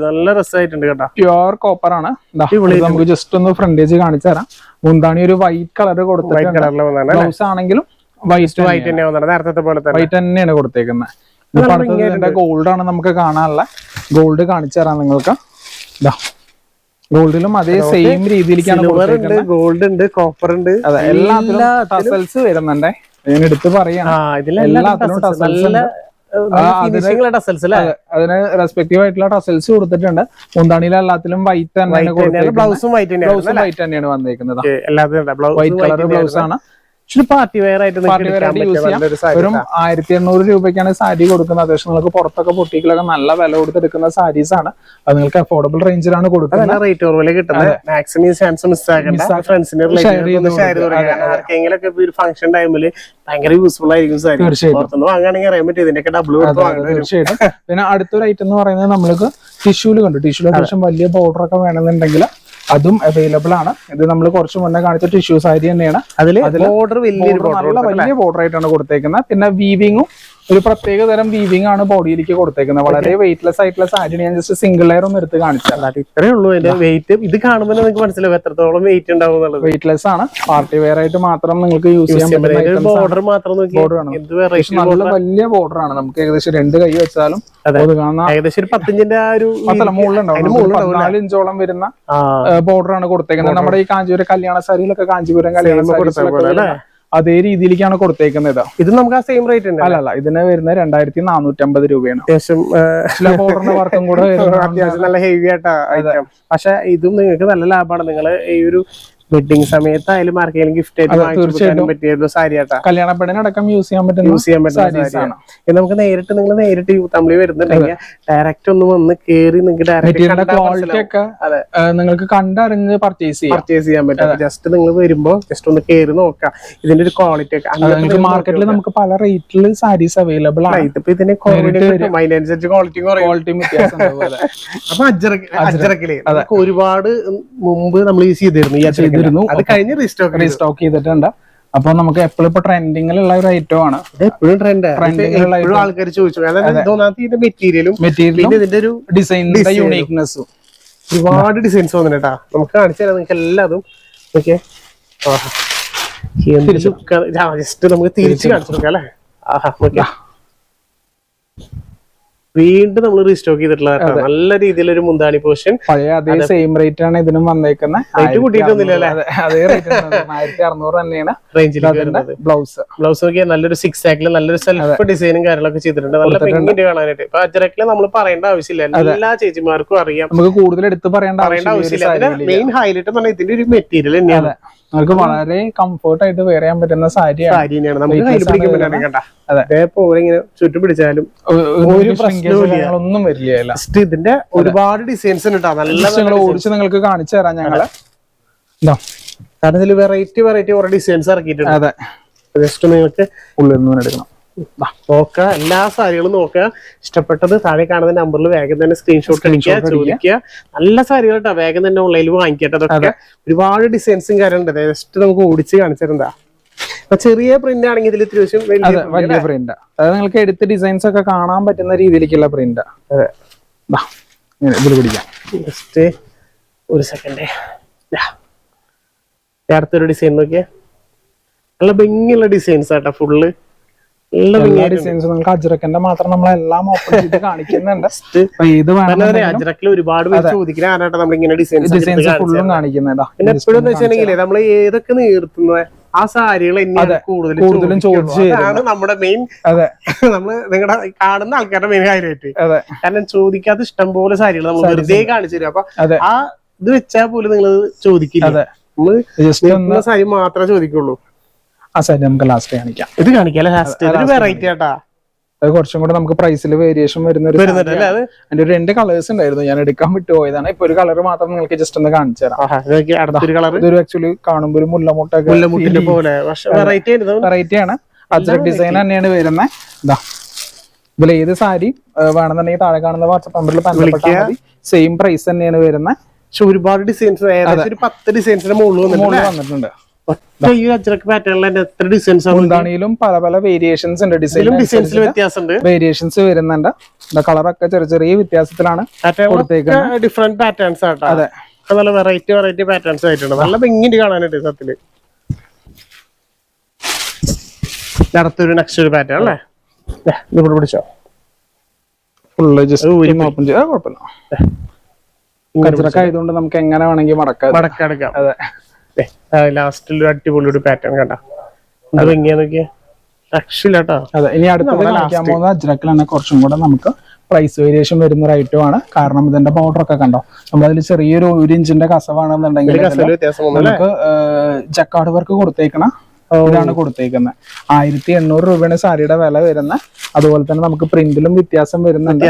Speaker 2: നല്ല രസമായിട്ടുണ്ട് കേട്ടോ.
Speaker 1: പ്യുവർ കോപ്പർ ആണ്. നമുക്ക് ജസ്റ്റ് ഒന്ന് ഫ്രണ്ടേജ് കാണിച്ചു തരാം. മുന്താണി ഒരു വൈറ്റ് കളർ കൊടുത്തിട്ടുണ്ട്. ബ്ലൗസ് ആണെങ്കിലും വൈറ്റ്
Speaker 2: വൈറ്റ് നേരത്തെ പോലെ
Speaker 1: വൈറ്റ് തന്നെയാണ് കൊടുത്തേക്കുന്നത്. ഗോൾഡ് ആണ് നമുക്ക് കാണാനുള്ള ഗോൾഡ് കാണിച്ചു തരാം നിങ്ങൾക്ക്. ഗോൾഡിലും അതേ സെയിം രീതിയിലേക്കാണ്
Speaker 2: ഗോൾഡ് ഉണ്ട് കോപ്പർ ഉണ്ട്
Speaker 1: എല്ലാത്തിലും ടസൽസ് വരുന്നുണ്ടേ. ഞാൻ എടുത്ത്
Speaker 2: പറയാം
Speaker 1: എല്ലാത്തിലും. ടസൽസ്
Speaker 2: അല്ലേ?
Speaker 1: അതിന് റെസ്പെക്റ്റീവ് ആയിട്ടുള്ള ടസൽസ് കൊടുത്തിട്ടുണ്ട്. മുന്താണിയിൽ എല്ലാത്തിലും വൈറ്റ് തന്നെയാണ്
Speaker 2: ബ്ലൗസും വൈറ്റ്
Speaker 1: ബ്ലൗസും വൈറ്റ് തന്നെയാണ് വന്നേക്കുന്നത്. വൈറ്റ് കളർ ബ്ലൗസ് ആണ്.
Speaker 2: പാർട്ടി വെയർ ആയിട്ട്
Speaker 1: വെറും ആയിരത്തി എണ്ണൂറ് രൂപയ്ക്കാണ് സാരി കൊടുക്കുന്നത്. അത്യാവശ്യം നിങ്ങൾക്ക് പുറത്തൊക്കെ പൊട്ടിക്കലൊക്കെ നല്ല വില കൊടുത്തെടുക്കുന്ന സാരീസ് ആണ്. അത് നിങ്ങൾക്ക് അഫോർഡബിൾ റേഞ്ചിലാണ് കൊടുക്കുന്നത്.
Speaker 2: നല്ല റേറ്റ് കിട്ടുന്നത്. മാക്സിമം ചാൻസ് ഒരു ഫംഗ്ഷൻ ടൈമിൽ ഭയങ്കര യൂസ്ഫുൾ ആയിരിക്കും സാരി.
Speaker 1: തീർച്ചയായിട്ടും.
Speaker 2: പുറത്തുനിന്ന് വാങ്ങുകയാണെങ്കിൽ അറിയാൻ പറ്റും ഇതിന്റെയൊക്കെ ഡബിൾ കൊടുത്ത്
Speaker 1: തീർച്ചയായിട്ടും. പിന്നെ അടുത്തൊരു ഐറ്റം എന്ന് പറയുന്നത് നമ്മൾക്ക് ടിഷ്യൂൽ കണ്ടു. ടിഷ്യൂൽ അത്യാവശ്യം വലിയ പൗഡർ ഒക്കെ വേണമെന്നുണ്ടെങ്കിൽ അതും അവൈലബിൾ ആണ്. ഇത് നമ്മൾ കുറച്ച് മുന്നേ കാണിച്ച ടിഷ്യൂ സാരി തന്നെയാണ്.
Speaker 2: അതിൽ ബോർഡർ
Speaker 1: വലിയ ബോർഡർ ആയിട്ടാണ് കൊടുത്തേക്കുന്നത്. പിന്നെ വീവിങ്ങും ഒരു പ്രത്യേക തരം വീവിംഗ് ആണ് ബോഡിയിലേക്ക് കൊടുത്തേക്കുന്നത്. വളരെ വെയിറ്റ്ലെസ് ആയിട്ടുള്ള സാരി ഞാൻ ജസ്റ്റ് സിംഗിൾ ലെയർ ഒന്ന് എടുത്ത് കാണിച്ചത്
Speaker 2: ഇത്രേ ഉള്ളൂ അതിന്റെ വെയിറ്റ് ഇത് കാണുമ്പോൾ നിങ്ങൾക്ക് മനസ്സിലാവും എത്രത്തോളം വെയിറ്റ് ഉണ്ടാവും എന്നുള്ളത്.
Speaker 1: വെയിറ്റ്ലെസ് ആണ്. പാർട്ടി വെയർ ആയിട്ട് മാത്രം നിങ്ങൾക്ക് യൂസ് ചെയ്യാൻ പറ്റുന്ന
Speaker 2: ബോർഡർ മാത്രം
Speaker 1: നല്ല വലിയ ബോർഡർ ആണ്. നമുക്ക് ഏകദേശം രണ്ട് കൈ വെച്ചാലും
Speaker 2: ഏകദേശം ഒരു പത്തിഞ്ചിന്റെ ആ ഒരു
Speaker 1: മുകളിലുണ്ടാവും. ഇഞ്ചോളം വരുന്ന ബോർഡർ ആണ് കൊടുത്തേക്കുന്നത്. നമ്മുടെ ഈ കാഞ്ചീപുരം കല്യാണ സാരിയിലൊക്കെ കാഞ്ചീപുരം കല്യാണം
Speaker 2: Same
Speaker 1: വരുന്ന അതേ രീതിയിലേക്കാണ് കൊടുത്തേക്കുന്നത്.
Speaker 2: ഇത് നമുക്ക് ആ സെയിം റേറ്റ് ഉണ്ട്
Speaker 1: അല്ല? അല്ല ഇതിന് വരുന്നത് രണ്ടായിരത്തി നാനൂറ്റി അമ്പത് രൂപയാണ്
Speaker 2: അത്യാവശ്യം
Speaker 1: ബോർഡറിന്റെ വർക്കും കൂടെ.
Speaker 2: അത്യാവശ്യം നല്ല ഹെവി ആയിട്ടാ ഐറ്റം പക്ഷെ ഇതും നിങ്ങൾക്ക് നല്ല ലാഭമാണ് നിങ്ങൾ ഈ ഒരു വെഡിങ് സമയത്തായാലും ആർക്കെങ്കിലും ഗിഫ്റ്റ് ആയിട്ട് വാങ്ങിച്ചു പറ്റിയ ഒരു സാരി ആട്ടാ.
Speaker 1: കല്യാണ പെണ്ണിനടക്കം യൂസ് ചെയ്യാൻ പറ്റുന്ന
Speaker 2: യൂസ് ചെയ്യാൻ പറ്റുന്ന സാരിയാണ്. ഇത് നമുക്ക് നേരിട്ട് നിങ്ങൾ നേരിട്ട് തമിഴ് വരുന്നുണ്ടെങ്കിൽ ഡയറക്റ്റ് ഒന്ന് വന്ന് കേറി നിങ്ങൾക്ക് ഡയറക്റ്റ്
Speaker 1: ക്വാളിറ്റി ഒക്കെ നിങ്ങൾക്ക് കണ്ടറിഞ്ഞ് പർച്ചേസ് ചെയ്യാം.
Speaker 2: പർച്ചേസ് ചെയ്യാൻ പറ്റും. ജസ്റ്റ് നിങ്ങൾ വരുമ്പോ ജസ്റ്റ് ഒന്ന് കേറി നോക്കാം. ഇതിന്റെ ഒരു ക്വാളിറ്റി ഒക്കെ.
Speaker 1: മാർക്കറ്റിൽ നമുക്ക് പല റേറ്റിൽ സാരീസ് അവൈലബിൾ ആണ്.
Speaker 2: ഇതിപ്പോ ഇതിന്റെ അതിനനുസരിച്ച് ക്വാളിറ്റി
Speaker 1: ക്വാളിറ്റി
Speaker 2: അപ്പൊ അജറക്കിലെ ഒരുപാട് മുമ്പ് നമ്മൾ യൂസ് ചെയ്തിരുന്നു ഈ
Speaker 1: ചെയ്തിരുന്നു.
Speaker 2: അത് കഴിഞ്ഞ് റീസ്റ്റോക്ക്
Speaker 1: റീസ്റ്റോക്ക് ചെയ്തിട്ടുണ്ട്. അപ്പൊ നമുക്ക് എപ്പോഴും ഇപ്പൊ ട്രെൻഡിങ്ങിലുള്ള ഒരു ഐറ്റം ആണ്.
Speaker 2: എപ്പോഴും ട്രെൻഡ് ആൾക്കാർ ചോദിച്ചു. അതായത് മെറ്റീരിയലും ഇതിന്റെ ഒരു
Speaker 1: ഡിസൈനിന്റെ യൂണീക്നെസ്സും
Speaker 2: ഒരുപാട് ഡിസൈൻസ് വന്നിട്ടാ നമുക്ക് കാണിച്ചു തരാം. നിങ്ങൾക്ക് എല്ലാതും. ഓക്കെ. ജസ്റ്റ് നമുക്ക് തിരിച്ച് കാണിച്ചു കൊടുക്കാം അല്ലേ? ആഹാ ഓക്കെ. വീണ്ടും നമ്മൾ റീസ്റ്റോക്ക് ചെയ്തിട്ടുള്ള നല്ല രീതിയിൽ ഒരു മുന്താണി പോർഷൻ
Speaker 1: പഴയ അതേ സെയിം റേറ്റ് ആണ് ഇതിനും വന്നേക്കുന്നത്
Speaker 2: റേറ്റ് കൂട്ടിയിട്ടൊന്നുമില്ല?
Speaker 1: അതേ റേറ്റ് ആയിരത്തി അറുന്നൂറ് തന്നെയാണ്
Speaker 2: റേഞ്ചിൽ
Speaker 1: ബ്ലൗസ്
Speaker 2: ബ്ലൗസ് നോക്കിയാൽ നല്ലൊരു സിക്സ് ആക്കിൽ നല്ലൊരു സെൽഫ് ഡിസൈനും കാര്യങ്ങളൊക്കെ ചെയ്തിട്ടുണ്ട്. നല്ല പെയിന്റ് കാണാനായിട്ട്. ഇപ്പൊ അജരക്കിൽ നമ്മൾ പറയേണ്ട ആവശ്യമില്ല. എല്ലാ ചേച്ചിമാർക്കും അറിയാം.
Speaker 1: നമുക്ക് കൂടുതൽ എടുത്ത് പറയേണ്ട ആവശ്യമില്ല.
Speaker 2: മെയിൻ ഹൈലൈറ്റ് എന്ന് പറഞ്ഞാൽ ഇതിന്റെ ഒരു മെറ്റീരിയൽ തന്നെയാണ്.
Speaker 1: നമുക്ക് വളരെ കംഫർട്ട് ആയിട്ട് വെയർ ചെയ്യാൻ പറ്റുന്ന സാരിയാണ്.
Speaker 2: ഇങ്ങനെ ചുറ്റും പിടിച്ചാലും.
Speaker 1: ഒന്നും വരില്ല
Speaker 2: ഇതിന്റെ ഒരുപാട് ഡിസൈൻസ്. നല്ല
Speaker 1: ഓടിച്ച് നിങ്ങൾക്ക് കാണിച്ചു തരാം ഞങ്ങൾ.
Speaker 2: കാരണം ഇതിൽ വെറൈറ്റി വെറൈറ്റി കുറെ ഡിസൈൻസ് ഇറക്കിയിട്ടുണ്ട്.
Speaker 1: അതെ.
Speaker 2: ജസ്റ്റ് നിങ്ങൾക്ക്
Speaker 1: ഉള്ളിൽ നിന്ന് എടുക്കണം.
Speaker 2: നോക്കുക എല്ലാ സാരികളും നോക്കുക ഇഷ്ടപ്പെട്ടത് താഴെ കാണുന്ന നമ്പറിൽ വേഗം തന്നെ സ്ക്രീൻഷോട്ട് അടിക്കുക ചോദിക്കുക. നല്ല സാരികൾ കേട്ടോ വേഗം തന്നെ ഓൺലൈനിൽ വാങ്ങിക്കട്ടെ അതൊക്കെ. ഒരുപാട് ഡിസൈൻസും കാര്യമുണ്ട് ജസ്റ്റ് നമുക്ക് ഓടിച്ച് കാണിച്ചിട്ടുണ്ടാ ചെറിയ പ്രിന്റ് ആണെങ്കിൽ ഇതിൽ ഇത്തിരി വലിയ
Speaker 1: പ്രിന്റ് അതായത് നിങ്ങൾക്ക് എടുത്ത് ഡിസൈൻസ് ഒക്കെ കാണാൻ പറ്റുന്ന രീതിയിലേക്കുള്ള പ്രിന്റ്
Speaker 2: അതെ.
Speaker 1: ഇതിൽ പിടിക്കാം.
Speaker 2: ജസ്റ്റ് ഒരു സെക്കൻഡ് അടുത്തൊരു ഡിസൈൻ നോക്കിയേ. നല്ല ഭംഗിയുള്ള ഡിസൈൻസ് ആട്ടോ ഫുള്ള്
Speaker 1: എല്ലാ ഡിസൈൻസും നമുക്ക് അജ്രക്കന്റെ മാത്രം നമ്മളെല്ലാം ഓപ്പൺ ചെയ്ത് കാണിക്കുന്നുണ്ട്. വേണം
Speaker 2: അജറക്കിൽ ഒരുപാട് ചോദിക്കുന്ന ആരാട്ടോ നമ്മൾ ഇങ്ങനെ ഡിസൈൻസ്
Speaker 1: ഡിസൈൻസ് ഫുള്ളും കാണിക്കുന്നതാ.
Speaker 2: പിന്നെ എപ്പോഴും വെച്ചിട്ടുണ്ടെങ്കിൽ നമ്മൾ ഏതൊക്കെ നീർത്തുന്ന ആ സാരികൾ കൂടുതലും
Speaker 1: കൂടുതലും ചോദിച്ചു
Speaker 2: നമ്മുടെ മെയിൻ
Speaker 1: അതെ.
Speaker 2: നമ്മൾ നിങ്ങളുടെ കാണുന്ന ആൾക്കാരുടെ മെയിൻ ഹൈലൈറ്റ്
Speaker 1: അതെ.
Speaker 2: കാരണം ചോദിക്കാത്ത ഇഷ്ടം പോലെ സാരികൾ നമ്മൾ വെറുതെ കാണിച്ചു തരും. അപ്പൊ ആ ഇത് വെച്ചാൽ പോലും നിങ്ങൾ ചോദിക്കില്ല.
Speaker 1: അതെ.
Speaker 2: നമ്മൾ സാരി മാത്രമേ ചോദിക്കുള്ളൂ.
Speaker 1: ആ സൈഡ് നമുക്ക് ലാസ്റ്റ് കാണിക്കാം.
Speaker 2: ഇത് കാണിക്കാം ലാസ്റ്റ് ഒരു വെറൈറ്റി ആട്ടാ.
Speaker 1: അത് കുറച്ചും കൂടെ നമുക്ക് പ്രൈസിൽ വേരിയേഷൻ വരുന്ന ഒരു അതിന്റെ ഒരു രണ്ട് കളേഴ്സ് ഉണ്ടായിരുന്നു. ഞാൻ എടുക്കാൻ വിട്ടുപോയതാണ് ഇപ്പൊ ഒരു കളർ മാത്രം നിങ്ങൾക്ക് ജസ്റ്റ് ഒന്ന് കാണിച്ചു തരാം. ഇതൊരു ആക്ച്വലി കാണുമ്പോൾ ഒരു
Speaker 2: മുല്ലമുട്ട വെറൈറ്റി
Speaker 1: ആണ്. അജ്രക് ഡിസൈൻ തന്നെയാണ് വരുന്നത് ഇതാ ഇതിൽ ഏത് സാരി വേണമെന്നുണ്ടെങ്കിൽ താഴെ കാണുന്ന വാട്സപ്പ് നമ്പറിൽ ബന്ധപ്പെട്ടാൽ മതി. സെയിം പ്രൈസ് തന്നെയാണ് വരുന്നത്
Speaker 2: പക്ഷെ ഒരുപാട് ഡിസൈൻസ് ഒരു പത്ത് ഡിസൈൻസിന്റെ മുകളിൽ വന്നിട്ടുണ്ട്. ഒറ്റ ഈ അജ്രക്ക് പാറ്റേണിൽ എത്ര ഡിസൈൻസ്
Speaker 1: മുന്താണിയിലും പല പല വേരിയേഷൻസ് ഉണ്ട് ഡിസൈൻ
Speaker 2: ഡിസൈൻസിൽ വ്യത്യാസമുണ്ട്.
Speaker 1: വേരിയേഷൻസ് വരുന്നുണ്ട്. കളറൊക്കെ ചെറിയ ചെറിയ വ്യത്യാസത്തിലാണ്
Speaker 2: ഡിഫറെന്റ് പാറ്റേൺസ് ആട്ടോ
Speaker 1: അതെ.
Speaker 2: നല്ല വെറൈറ്റി വെറൈറ്റി പാറ്റേൺസ് ആയിട്ടുണ്ട്. നല്ല ഭംഗിയുണ്ട് കാണാനുണ്ട് സത്യത്തിൽ. അടുത്തൊരു നെക്സ്റ്റ് ഒരു പാറ്റേൺ അല്ലേ? ദേ, ഇത് ഇവിടെ പിടിച്ചോ.
Speaker 1: ഫുള്ള് ജസ്റ്റ് ഓപ്പൺ ചെയ്യാം കുഴപ്പമില്ല. കച്ചറൊക്കെ ആയതുകൊണ്ട് നമുക്ക് എങ്ങനെ വേണമെങ്കിൽ മടക്കാം.
Speaker 2: മടക്കെടുക്കാം
Speaker 1: അതെ.
Speaker 2: ലാസ്റ്റിൽ ഒരു അടിപൊളി ഒരു പാറ്റേൺ കണ്ട. അത്. ഭംഗിയാ നോക്കിയേ.
Speaker 1: അതെ ഇനി അടുത്തത് കാണിക്കാൻ. പോകുന്ന കുറച്ചും കൂടെ നമുക്ക് പ്രൈസ് വേരിയേഷൻ വരുന്ന ഒരു ഐറ്റം ആണ്. കാരണം ഇതിന്റെ ബോർഡർ ഒക്കെ കണ്ടോ? നമ്മളതിൽ ചെറിയൊരു ഒരു ഇഞ്ചിന്റെ കസവാണെന്നുണ്ടെങ്കിൽ? നമുക്ക് ജക്കാട് വർക്ക് കൊടുത്തേക്കണ ഇതാണ് കൊടുത്തേക്കുന്നത് ആയിരത്തി എണ്ണൂറ് രൂപയാണ് സാരിയുടെ വില വരുന്ന. അതുപോലെ തന്നെ നമുക്ക് പ്രിന്റിലും വ്യത്യാസം വരുന്നുണ്ട്.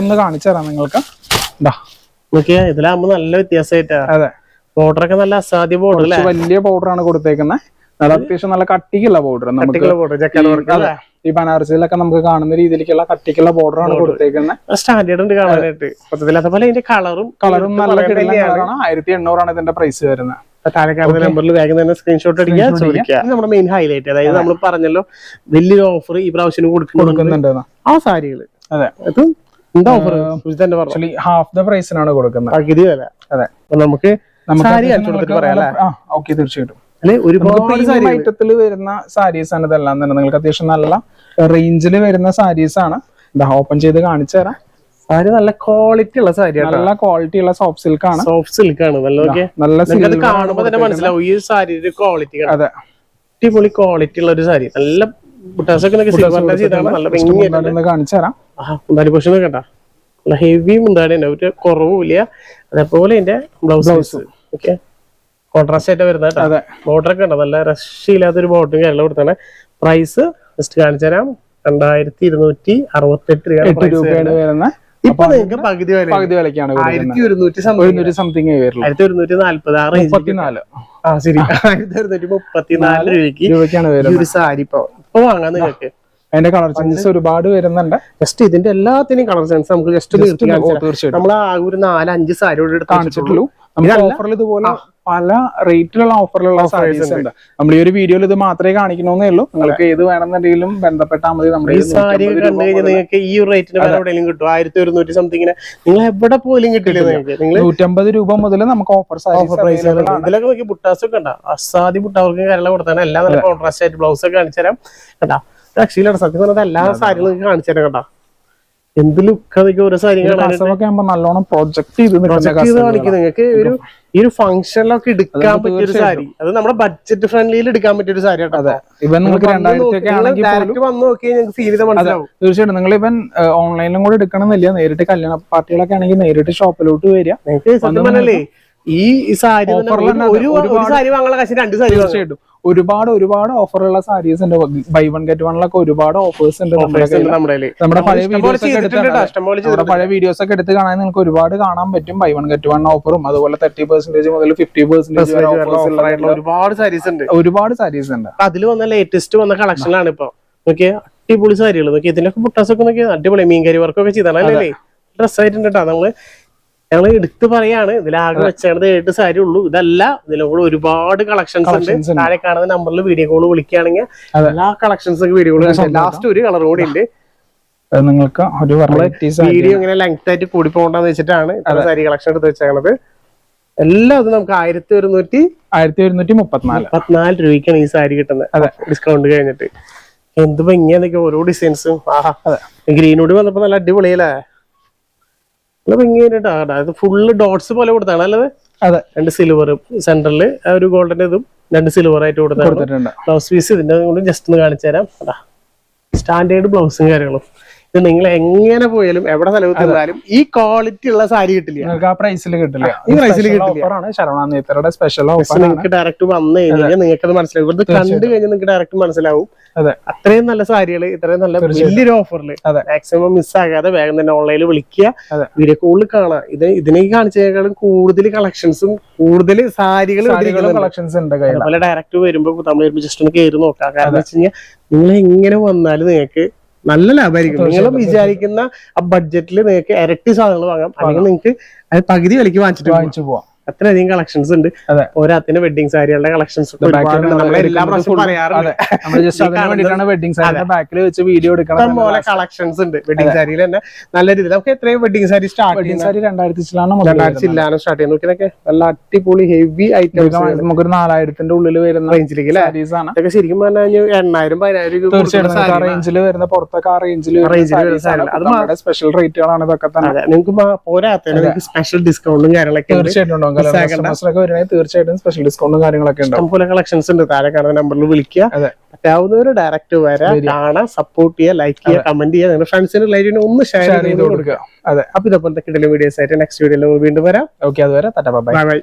Speaker 1: ഒന്ന് കാണിച്ചു തരാം നിങ്ങൾക്ക്.
Speaker 2: ഇതിലാകുമ്പോ നല്ല വ്യത്യാസമായിട്ടാ
Speaker 1: അതെ.
Speaker 2: ബോർഡർ ഒക്കെ നല്ല അസാധ്യ ബോർഡർ അല്ലേ?
Speaker 1: വലിയ ബോർഡർ ആണ് കൊടുത്തേക്കുന്നത് നല്ല അത്യാവശ്യം നല്ല കട്ടിക്കുള്ള ബോർഡർ നമുക്ക് ഈ ബനാറസിലൊക്കെ നമുക്ക് കാണുന്ന രീതിയിലേക്കുള്ള കട്ടിക്കുള്ള ബോർഡർ. ആണ് കൊടുത്തേക്കുന്നത്
Speaker 2: സ്റ്റാൻഡേർഡ് ഉണ്ട് കാണാനായിട്ട്. മൊത്തത്തിൽ അതുപോലെ ഇതിന്റെ കളറും
Speaker 1: കളറും നല്ല കളറാണ്. ആയിരത്തി എണ്ണൂറാണ് ഇതിന്റെ പ്രൈസ് വരുന്നത്
Speaker 2: താഴെക്കാരുടെ നമ്പറിൽ വേഗം തന്നെ സ്ക്രീൻഷോട്ട് അടിക്കുക ചോദിക്കുക. നമ്മുടെ മെയിൻ ഹൈലൈറ്റ് അതായത് നമ്മൾ പറഞ്ഞല്ലോ വലിയൊരു ഓഫർ ഈ പ്രാവശ്യം കൊടുക്കുന്നുണ്ട്. ആ സാരികൾ
Speaker 1: അതെ.
Speaker 2: ഇത് എന്താ ഓഫർ
Speaker 1: ഹാഫ് ദ പ്രൈസിനാണ് കൊടുക്കുന്നത്
Speaker 2: പകുതി വില.
Speaker 1: അതെ.
Speaker 2: നമുക്ക് സാരി കാണിച്ചു പറയാം
Speaker 1: ആ ഓക്കെ തീർച്ചയായിട്ടും.
Speaker 2: അല്ലെ ഒരുപാട്
Speaker 1: ഐറ്റത്തിൽ വരുന്ന സാരീസ് ആണ് ഇതെല്ലാം തന്നെ. നിങ്ങൾക്ക് അത്യാവശ്യം നല്ല റേഞ്ചിൽ വരുന്ന സാരീസ് ആണ് ഓപ്പൺ ചെയ്ത് കാണിച്ചു തരാം.
Speaker 2: സാരി നല്ല ക്വാളിറ്റി ഉള്ള സാരി
Speaker 1: നല്ല ക്വാളിറ്റി ഉള്ള സോഫ്റ്റ് സിൽക്ക് ആണ്.
Speaker 2: സോഫ്റ്റ് സിൽക്ക് ആണ്. നല്ല
Speaker 1: നല്ല
Speaker 2: നിങ്ങൾക്ക് അത്
Speaker 1: ആണ്
Speaker 2: കാണുമ്പോ തന്നെ മനസ്സിലാവും. ഈ സാരിയുടെ ക്വാളിറ്റി
Speaker 1: അതെ.
Speaker 2: അടിപൊളി ക്വാളിറ്റി ഉള്ള ഒരു സാരി. നല്ല
Speaker 1: കാണിച്ചു തരാം.
Speaker 2: ആ ഹെവി മുന്താണി തന്നെ ഒരു കുറവുമില്ല അതേപോലെ ഇതിന്റെ ബ്ലൗസ് ഓക്കെ കോൺട്രാസ്റ്റ് ആയിട്ട് വരുന്ന കേട്ടോ.
Speaker 1: അതെ.
Speaker 2: ബോർഡർ ഒക്കെ ഉണ്ടോ? നല്ല റഷ് ഇല്ലാത്തൊരു ബോർഡർ കാര്യങ്ങളും കൊടുത്താണ്. പ്രൈസ് ജസ്റ്റ് കാണിച്ചു തരാം. രണ്ടായിരത്തി ഇരുന്നൂറ്റി അറുപത്തെട്ട് രൂപയാണ്
Speaker 1: വരുന്നത്.
Speaker 2: ഇപ്പൊ നിങ്ങൾക്ക് പകുതി വില
Speaker 1: പകുതി വിലക്കാണ് വരുന്നത്.
Speaker 2: ആയിരത്തി ഒരുന്നൂറ്റി
Speaker 1: ഒരുന്നൂറ്റി സംതിങ് വരുള്ളൂ.
Speaker 2: ആയിരത്തി ഒരുന്നൂറ്റി നാല്പത്. ആ
Speaker 1: മുപ്പത്തിനാല്.
Speaker 2: ആ ശരി. ആയിരത്തി ഒരുന്നൂറ്റി മുപ്പത്തിനാല് രൂപയ്ക്ക്
Speaker 1: രൂപയ്ക്കാണ് വരുന്നത്.
Speaker 2: ഒരു സാരി ഇപ്പൊ. ഇപ്പൊ വാങ്ങാൻ നിങ്ങൾക്ക്.
Speaker 1: അതിന്റെ കളർ ചേഞ്ചസ് ഒരുപാട് വരുന്നുണ്ട്.
Speaker 2: ജസ്റ്റ് ഇതിന്റെ എല്ലാത്തിനും കളർ ചേഞ്ചസ് നമുക്ക് ജസ്റ്റ്
Speaker 1: തീർച്ചയായിട്ടും.
Speaker 2: നമ്മൾ ആ ഒരു നാല് അഞ്ച് സാരിയോട് എടുത്ത്
Speaker 1: കാണിച്ചിട്ടുള്ളൂ. നമുക്ക് ഓഫറിൽ ഇതുപോലെ പല റേറ്റിലുള്ള ഓഫറിലുള്ള സാരീസ് ഉണ്ട്. നമ്മൾ ഈ ഒരു വീഡിയോയിൽ ഇത് മാത്രമേ കാണിക്കണമെന്നേ ഉള്ളൂ. നിങ്ങൾക്ക് ഏത് വേണമെന്നുണ്ടെങ്കിലും ബന്ധപ്പെട്ടാൽ മതി. നമ്മുടെ
Speaker 2: ഈ സാരി കണ്ടു കഴിഞ്ഞാൽ നിങ്ങൾക്ക് ഈ ഒരു റേറ്റിന് എവിടെയെങ്കിലും കിട്ടും. ആയിരത്തി ഒരുന്നൂറ്റി സംതിങ്ങിന് നിങ്ങൾ എവിടെ പോലും കിട്ടില്ല നിങ്ങൾക്ക്. നിങ്ങൾ
Speaker 1: നൂറ്റമ്പത് രൂപ മുതൽ നമുക്ക് ഓഫർ
Speaker 2: ഓഫർ പ്രൈസ് ഇതിലൊക്കെ നോക്കി ബുട്ടാസ് ഒക്കെ ഉണ്ടാവും അസാദി ബുട്ടാവർക്ക് കാര്യങ്ങൾ കൊടുത്താണ് എല്ലാം നല്ല കോൺട്രാസ്റ്റ് ആയിട്ട് ബ്ലൗസ് ഒക്കെ കാണിച്ചു തരാം. കേട്ടാ രക്ഷയിലാണ് സത്യം പറഞ്ഞാൽ എല്ലാ സാരികളും നിങ്ങൾക്ക് കാണിച്ചു തരാം കേട്ടാ. എന്ത് ലുക്ക് ഒരു ഓരോ സാരി കാണാൻ
Speaker 1: കസവൊക്കെ നല്ലോണം പ്രൊജക്ട് ചെയ്ത് നിൽക്കുന്ന
Speaker 2: പ്രൊജക്ട് ചെയ്ത് കാണിക്കും. നിങ്ങൾക്ക് ഒരു ഈ ഒരു ഫംഗ്ഷനിലൊക്കെ എടുക്കാൻ പറ്റിയ ഒരു സാരി. അത് നമ്മുടെ ബഡ്ജറ്റ് ഫ്രണ്ട്ലിയിൽ എടുക്കാൻ പറ്റിയ ഒരു സാരി കേട്ടോ.
Speaker 1: നിങ്ങൾക്ക് രണ്ടായിരത്തി ഒക്കെ ആണെങ്കിൽ പോലും
Speaker 2: ഡയറക്റ്റ് വന്ന് നോക്കിയാൽ ഞങ്ങൾക്ക് ഫീൽ ചെയ്ത് മനസ്സിലാവും.
Speaker 1: തീർച്ചയായിട്ടും. നിങ്ങൾ ഇവൻ ഓൺലൈനിലും കൂടെ എടുക്കണമെന്നില്ല നേരിട്ട് കല്യാണ പാർട്ടികളൊക്കെ ആണെങ്കിൽ നേരിട്ട് ഷോപ്പിലോട്ട് വരിക.
Speaker 2: നിങ്ങൾക്ക് സത്യം പറഞ്ഞല്ലേ ഈ സാരി ഒരു സാരി വാങ്ങാനുള്ള കാശ് രണ്ട് സാരി
Speaker 1: തീർച്ചയായിട്ടും. ഒരുപാട് ഒരുപാട് ഓഫറുള്ള സാരീസ് ഉണ്ട്. ബൈ വൺ ഗെറ്റ് വണ്ണിലൊക്കെ ഒരുപാട് ഓഫേഴ്സ് ഉണ്ട് നമ്മുടെ പഴയ വീഡിയോസ് ഒക്കെ എടുത്ത് പഴയ വീഡിയോസ് ഒക്കെ എടുത്ത് കാണാൻ നിങ്ങൾക്ക് ഒരുപാട് കാണാൻ പറ്റും. ബൈ വൺ ഗെറ്റ് വൺ ഓഫറും അതുപോലെ തേർട്ടി പെർസെന്റേജ് മുതൽ ഫിഫ്റ്റി പെർസെന്റേജ്
Speaker 2: ഒരുപാട് സാരീസ് ഉണ്ട്.
Speaker 1: ഒരുപാട് സാരീസ് ഉണ്ട്.
Speaker 2: അതിൽ വന്ന ലേറ്റസ്റ്റ് വന്ന കളക്ഷനാണ് ഇപ്പൊ. നോക്കിയേ അടിപൊളി സാരികൾ നോക്കി ഇതിനൊക്കെ മുട്ടാസൊക്കെ നോക്കിയാൽ അടിപൊളി മീൻകറി വർക്കൊക്കെ ചെയ്താണ്. അല്ലേ ഡ്രസ് ആയിട്ടുണ്ട് കേട്ടോ നമ്മൾ. ഞങ്ങൾ എടുത്തു പറയാണ് ഇതിലാകെ വെച്ചത് ഏട്ട് സാരി ഉള്ളൂ. ഇതല്ല ഇതിലൂടെ ഒരുപാട് കളക്ഷൻസ് ഉണ്ട്. താഴെ കാണുന്ന നമ്പറിൽ വീഡിയോ കോൾ വിളിക്കുകയാണെങ്കിൽ എല്ലാ കളക്ഷൻസ് ഒക്കെ വീഡിയോ കോൾ ലാസ്റ്റ് ഒരു കളർ കൂടി ഉണ്ട്.
Speaker 1: നിങ്ങൾക്ക് ഒരു
Speaker 2: വീഡിയോ ഇങ്ങനെ ലെങ്ത് ആയിട്ട് കൂടി പോകണ്ടെന്ന് വെച്ചിട്ടാണ് സാരി കളക്ഷൻ എടുത്ത് വെച്ചേക്കണത്. എല്ലാം ഇത് നമുക്ക് ആയിരത്തി ഒരുന്നൂറ്റി
Speaker 1: ആയിരത്തി ഒരുന്നൂറ്റി മുപ്പത്തിനാല്
Speaker 2: മുപ്പത്തിനാല് രൂപയ്ക്കാണ് ഈ സാരി കിട്ടുന്നത്.
Speaker 1: അതെ.
Speaker 2: ഡിസ്കൗണ്ട് കഴിഞ്ഞിട്ട്. എന്ത് ഭംഗിയാന്നൊക്കെ ഓരോ ഡിസൈൻസും ആഹാ ഗ്രീനോട് വന്നപ്പോ നല്ല അടിപൊളിയല്ലേ? നല്ല ഭംഗിയായിട്ടാ അതായത് ഫുള്ള് ഡോട്ട്സ് പോലെ കൊടുത്താണ്. അല്ലത്
Speaker 1: അതെ.
Speaker 2: രണ്ട് സിൽവർ സെന്ററിൽ ഒരു ഗോൾഡൻ ഇതും രണ്ട് സിൽവർ ആയിട്ട് കൊടുത്താണ്
Speaker 1: കൊടുത്തിട്ടുണ്ട്.
Speaker 2: ബ്ലൗസ് പീസ് ഇതിന്റെ കൂടി ജസ്റ്റ് ഒന്ന് കാണിച്ചു തരാം സ്റ്റാൻഡേർഡ് ബ്ലൗസും കാര്യങ്ങളും. ഇത് നിങ്ങൾ എങ്ങനെ പോയാലും എവിടെ സ്ഥലത്ത് തിന്നാലും ഈ ക്വാളിറ്റി ഉള്ള സാരി കിട്ടില്ല.
Speaker 1: നിങ്ങൾക്ക് ആ പ്രൈസിൽ കിട്ടില്ല.
Speaker 2: ഈ പ്രൈസിൽ കിട്ടില്ല.
Speaker 1: ഓഫറാണ് ശരവണ നേത്രയുടെ സ്പെഷ്യൽ ഓഫർ
Speaker 2: നിങ്ങൾക്ക് ഡയറക്റ്റ് വന്നു കഴിഞ്ഞാൽ നിങ്ങൾക്ക് അത് മനസ്സിലാവും. ഇവിടുത്തെ കണ്ടു കഴിഞ്ഞാൽ നിങ്ങൾക്ക് ഡയറക്റ്റ് മനസ്സിലാവും.
Speaker 1: അതെ.
Speaker 2: അത്രയും നല്ല സാരികൾ ഇത്രയും നല്ല വലിയൊരു ഓഫറിൽ മാക്സിമം മിസ് ആകാതെ വേഗം തന്നെ ഓൺലൈനിൽ വിളിക്കുക. വീഡിയോ കോളിൽ കാണാം. ഇത് ഇതിനെ കാണിച്ചേക്കാളും കൂടുതൽ കളക്ഷൻസും കൂടുതൽ സാരികൾ
Speaker 1: സാരികളും കളക്ഷൻസ് ഉണ്ട്
Speaker 2: അതുപോലെ ഡയറക്റ്റ് വരുമ്പോൾ നമ്മൾ വരുമ്പോൾ ജസ്റ്റ് ഒന്ന് കയറി നോക്കാം. കാരണം വെച്ച് കഴിഞ്ഞാൽ നിങ്ങൾ എങ്ങനെ വന്നാലും നിങ്ങൾക്ക് നല്ല ലാഭമായിരിക്കും. നിങ്ങൾ വിചാരിക്കുന്ന ആ ബഡ്ജറ്റിൽ നിങ്ങൾക്ക് ഇരട്ടി സാധനങ്ങൾ വാങ്ങാം. അല്ലെങ്കിൽ നിങ്ങൾക്ക് അത് പകുതി വിലയ്ക്ക് വാങ്ങിച്ചിട്ട്.
Speaker 1: വാങ്ങിച്ചു പോവാം.
Speaker 2: അത്രയധികം കളക്ഷൻസ് ഉണ്ട്. ഓരോത്തിന് വെഡിങ് സാരികളുടെ കളക്ഷൻസ്
Speaker 1: ബാക്കിൽ വെച്ച് വീഡിയോ എടുക്കണം
Speaker 2: ഇഷ്ടം പോലെ കളക്ഷൻസ് ഉണ്ട്. വെഡിങ് സാരിയിൽ തന്നെ നല്ല രീതിയിൽ. നമുക്ക് എത്രയും വെഡിങ് സാരി സ്റ്റാർട്ട്
Speaker 1: സാരി രണ്ടായിരത്തി
Speaker 2: രണ്ടായിരത്തി സ്റ്റാർട്ട് ചെയ്യുന്നത്. നോക്കിയതൊക്കെ നല്ല അടിപൊളി ഹെവി ഐറ്റംസ്.
Speaker 1: നമുക്കൊരു നാലായിരത്തിന്റെ ഉള്ളിൽ വരുന്ന
Speaker 2: റേഞ്ചിലേക്ക്
Speaker 1: സാരീസ് ആണ്.
Speaker 2: ഇതൊക്കെ ശരിക്കും പറഞ്ഞാൽ എണ്ണായിരം പതിനായിരം രൂപ
Speaker 1: തീർച്ചയായിട്ടും. റേഞ്ചിൽ വരുന്ന പുറത്തൊക്കെ ആ റേഞ്ചിൽ.
Speaker 2: അത്
Speaker 1: സ്പെഷ്യൽ റേറ്റുകളാണ് ഇതൊക്കെ തന്നെ.
Speaker 2: നിങ്ങൾക്ക് പോരാത്ത സ്പെഷ്യൽ ഡിസ്കൗണ്ടും കാര്യങ്ങളൊക്കെ
Speaker 1: തീർച്ചയായിട്ടും കസ്റ്റമേഴ്സിനൊക്കെ വരുവാണെങ്കിൽ തീർച്ചയായിട്ടും സ്പെഷ്യൽ ഡിസ്കൗണ്ടും കാര്യങ്ങളൊക്കെ ഉണ്ടാവും.
Speaker 2: ഇഷ്ടംപോലെ കളക്ഷൻസ് ഉണ്ട്. താഴെ കാണുന്ന നമ്പറിൽ വിളിക്കുക. പറ്റാവുന്നവർ ഡയറക്റ്റ് വരാം കാണാം സപ്പോർട്ട് ചെയ്യുക ലൈക്ക് ചെയ്യുക കമന്റ് ചെയ്യുക. നിങ്ങളുടെ ഫ്രണ്ട്സിന് ലൈറ്റിന് ഒന്ന് ഷെയർ
Speaker 1: ചെയ്ത്
Speaker 2: കൊടുക്കുക.
Speaker 1: അതെ.
Speaker 2: അപ്പൊ ഇതേപോലത്തെ കിടലും വീഡിയോസ് ആയിട്ട് നെക്സ്റ്റ് വീഡിയോയിൽ വീണ്ടും വരാം.
Speaker 1: ഓക്കെ അതുവരെ
Speaker 2: ബൈ ബൈ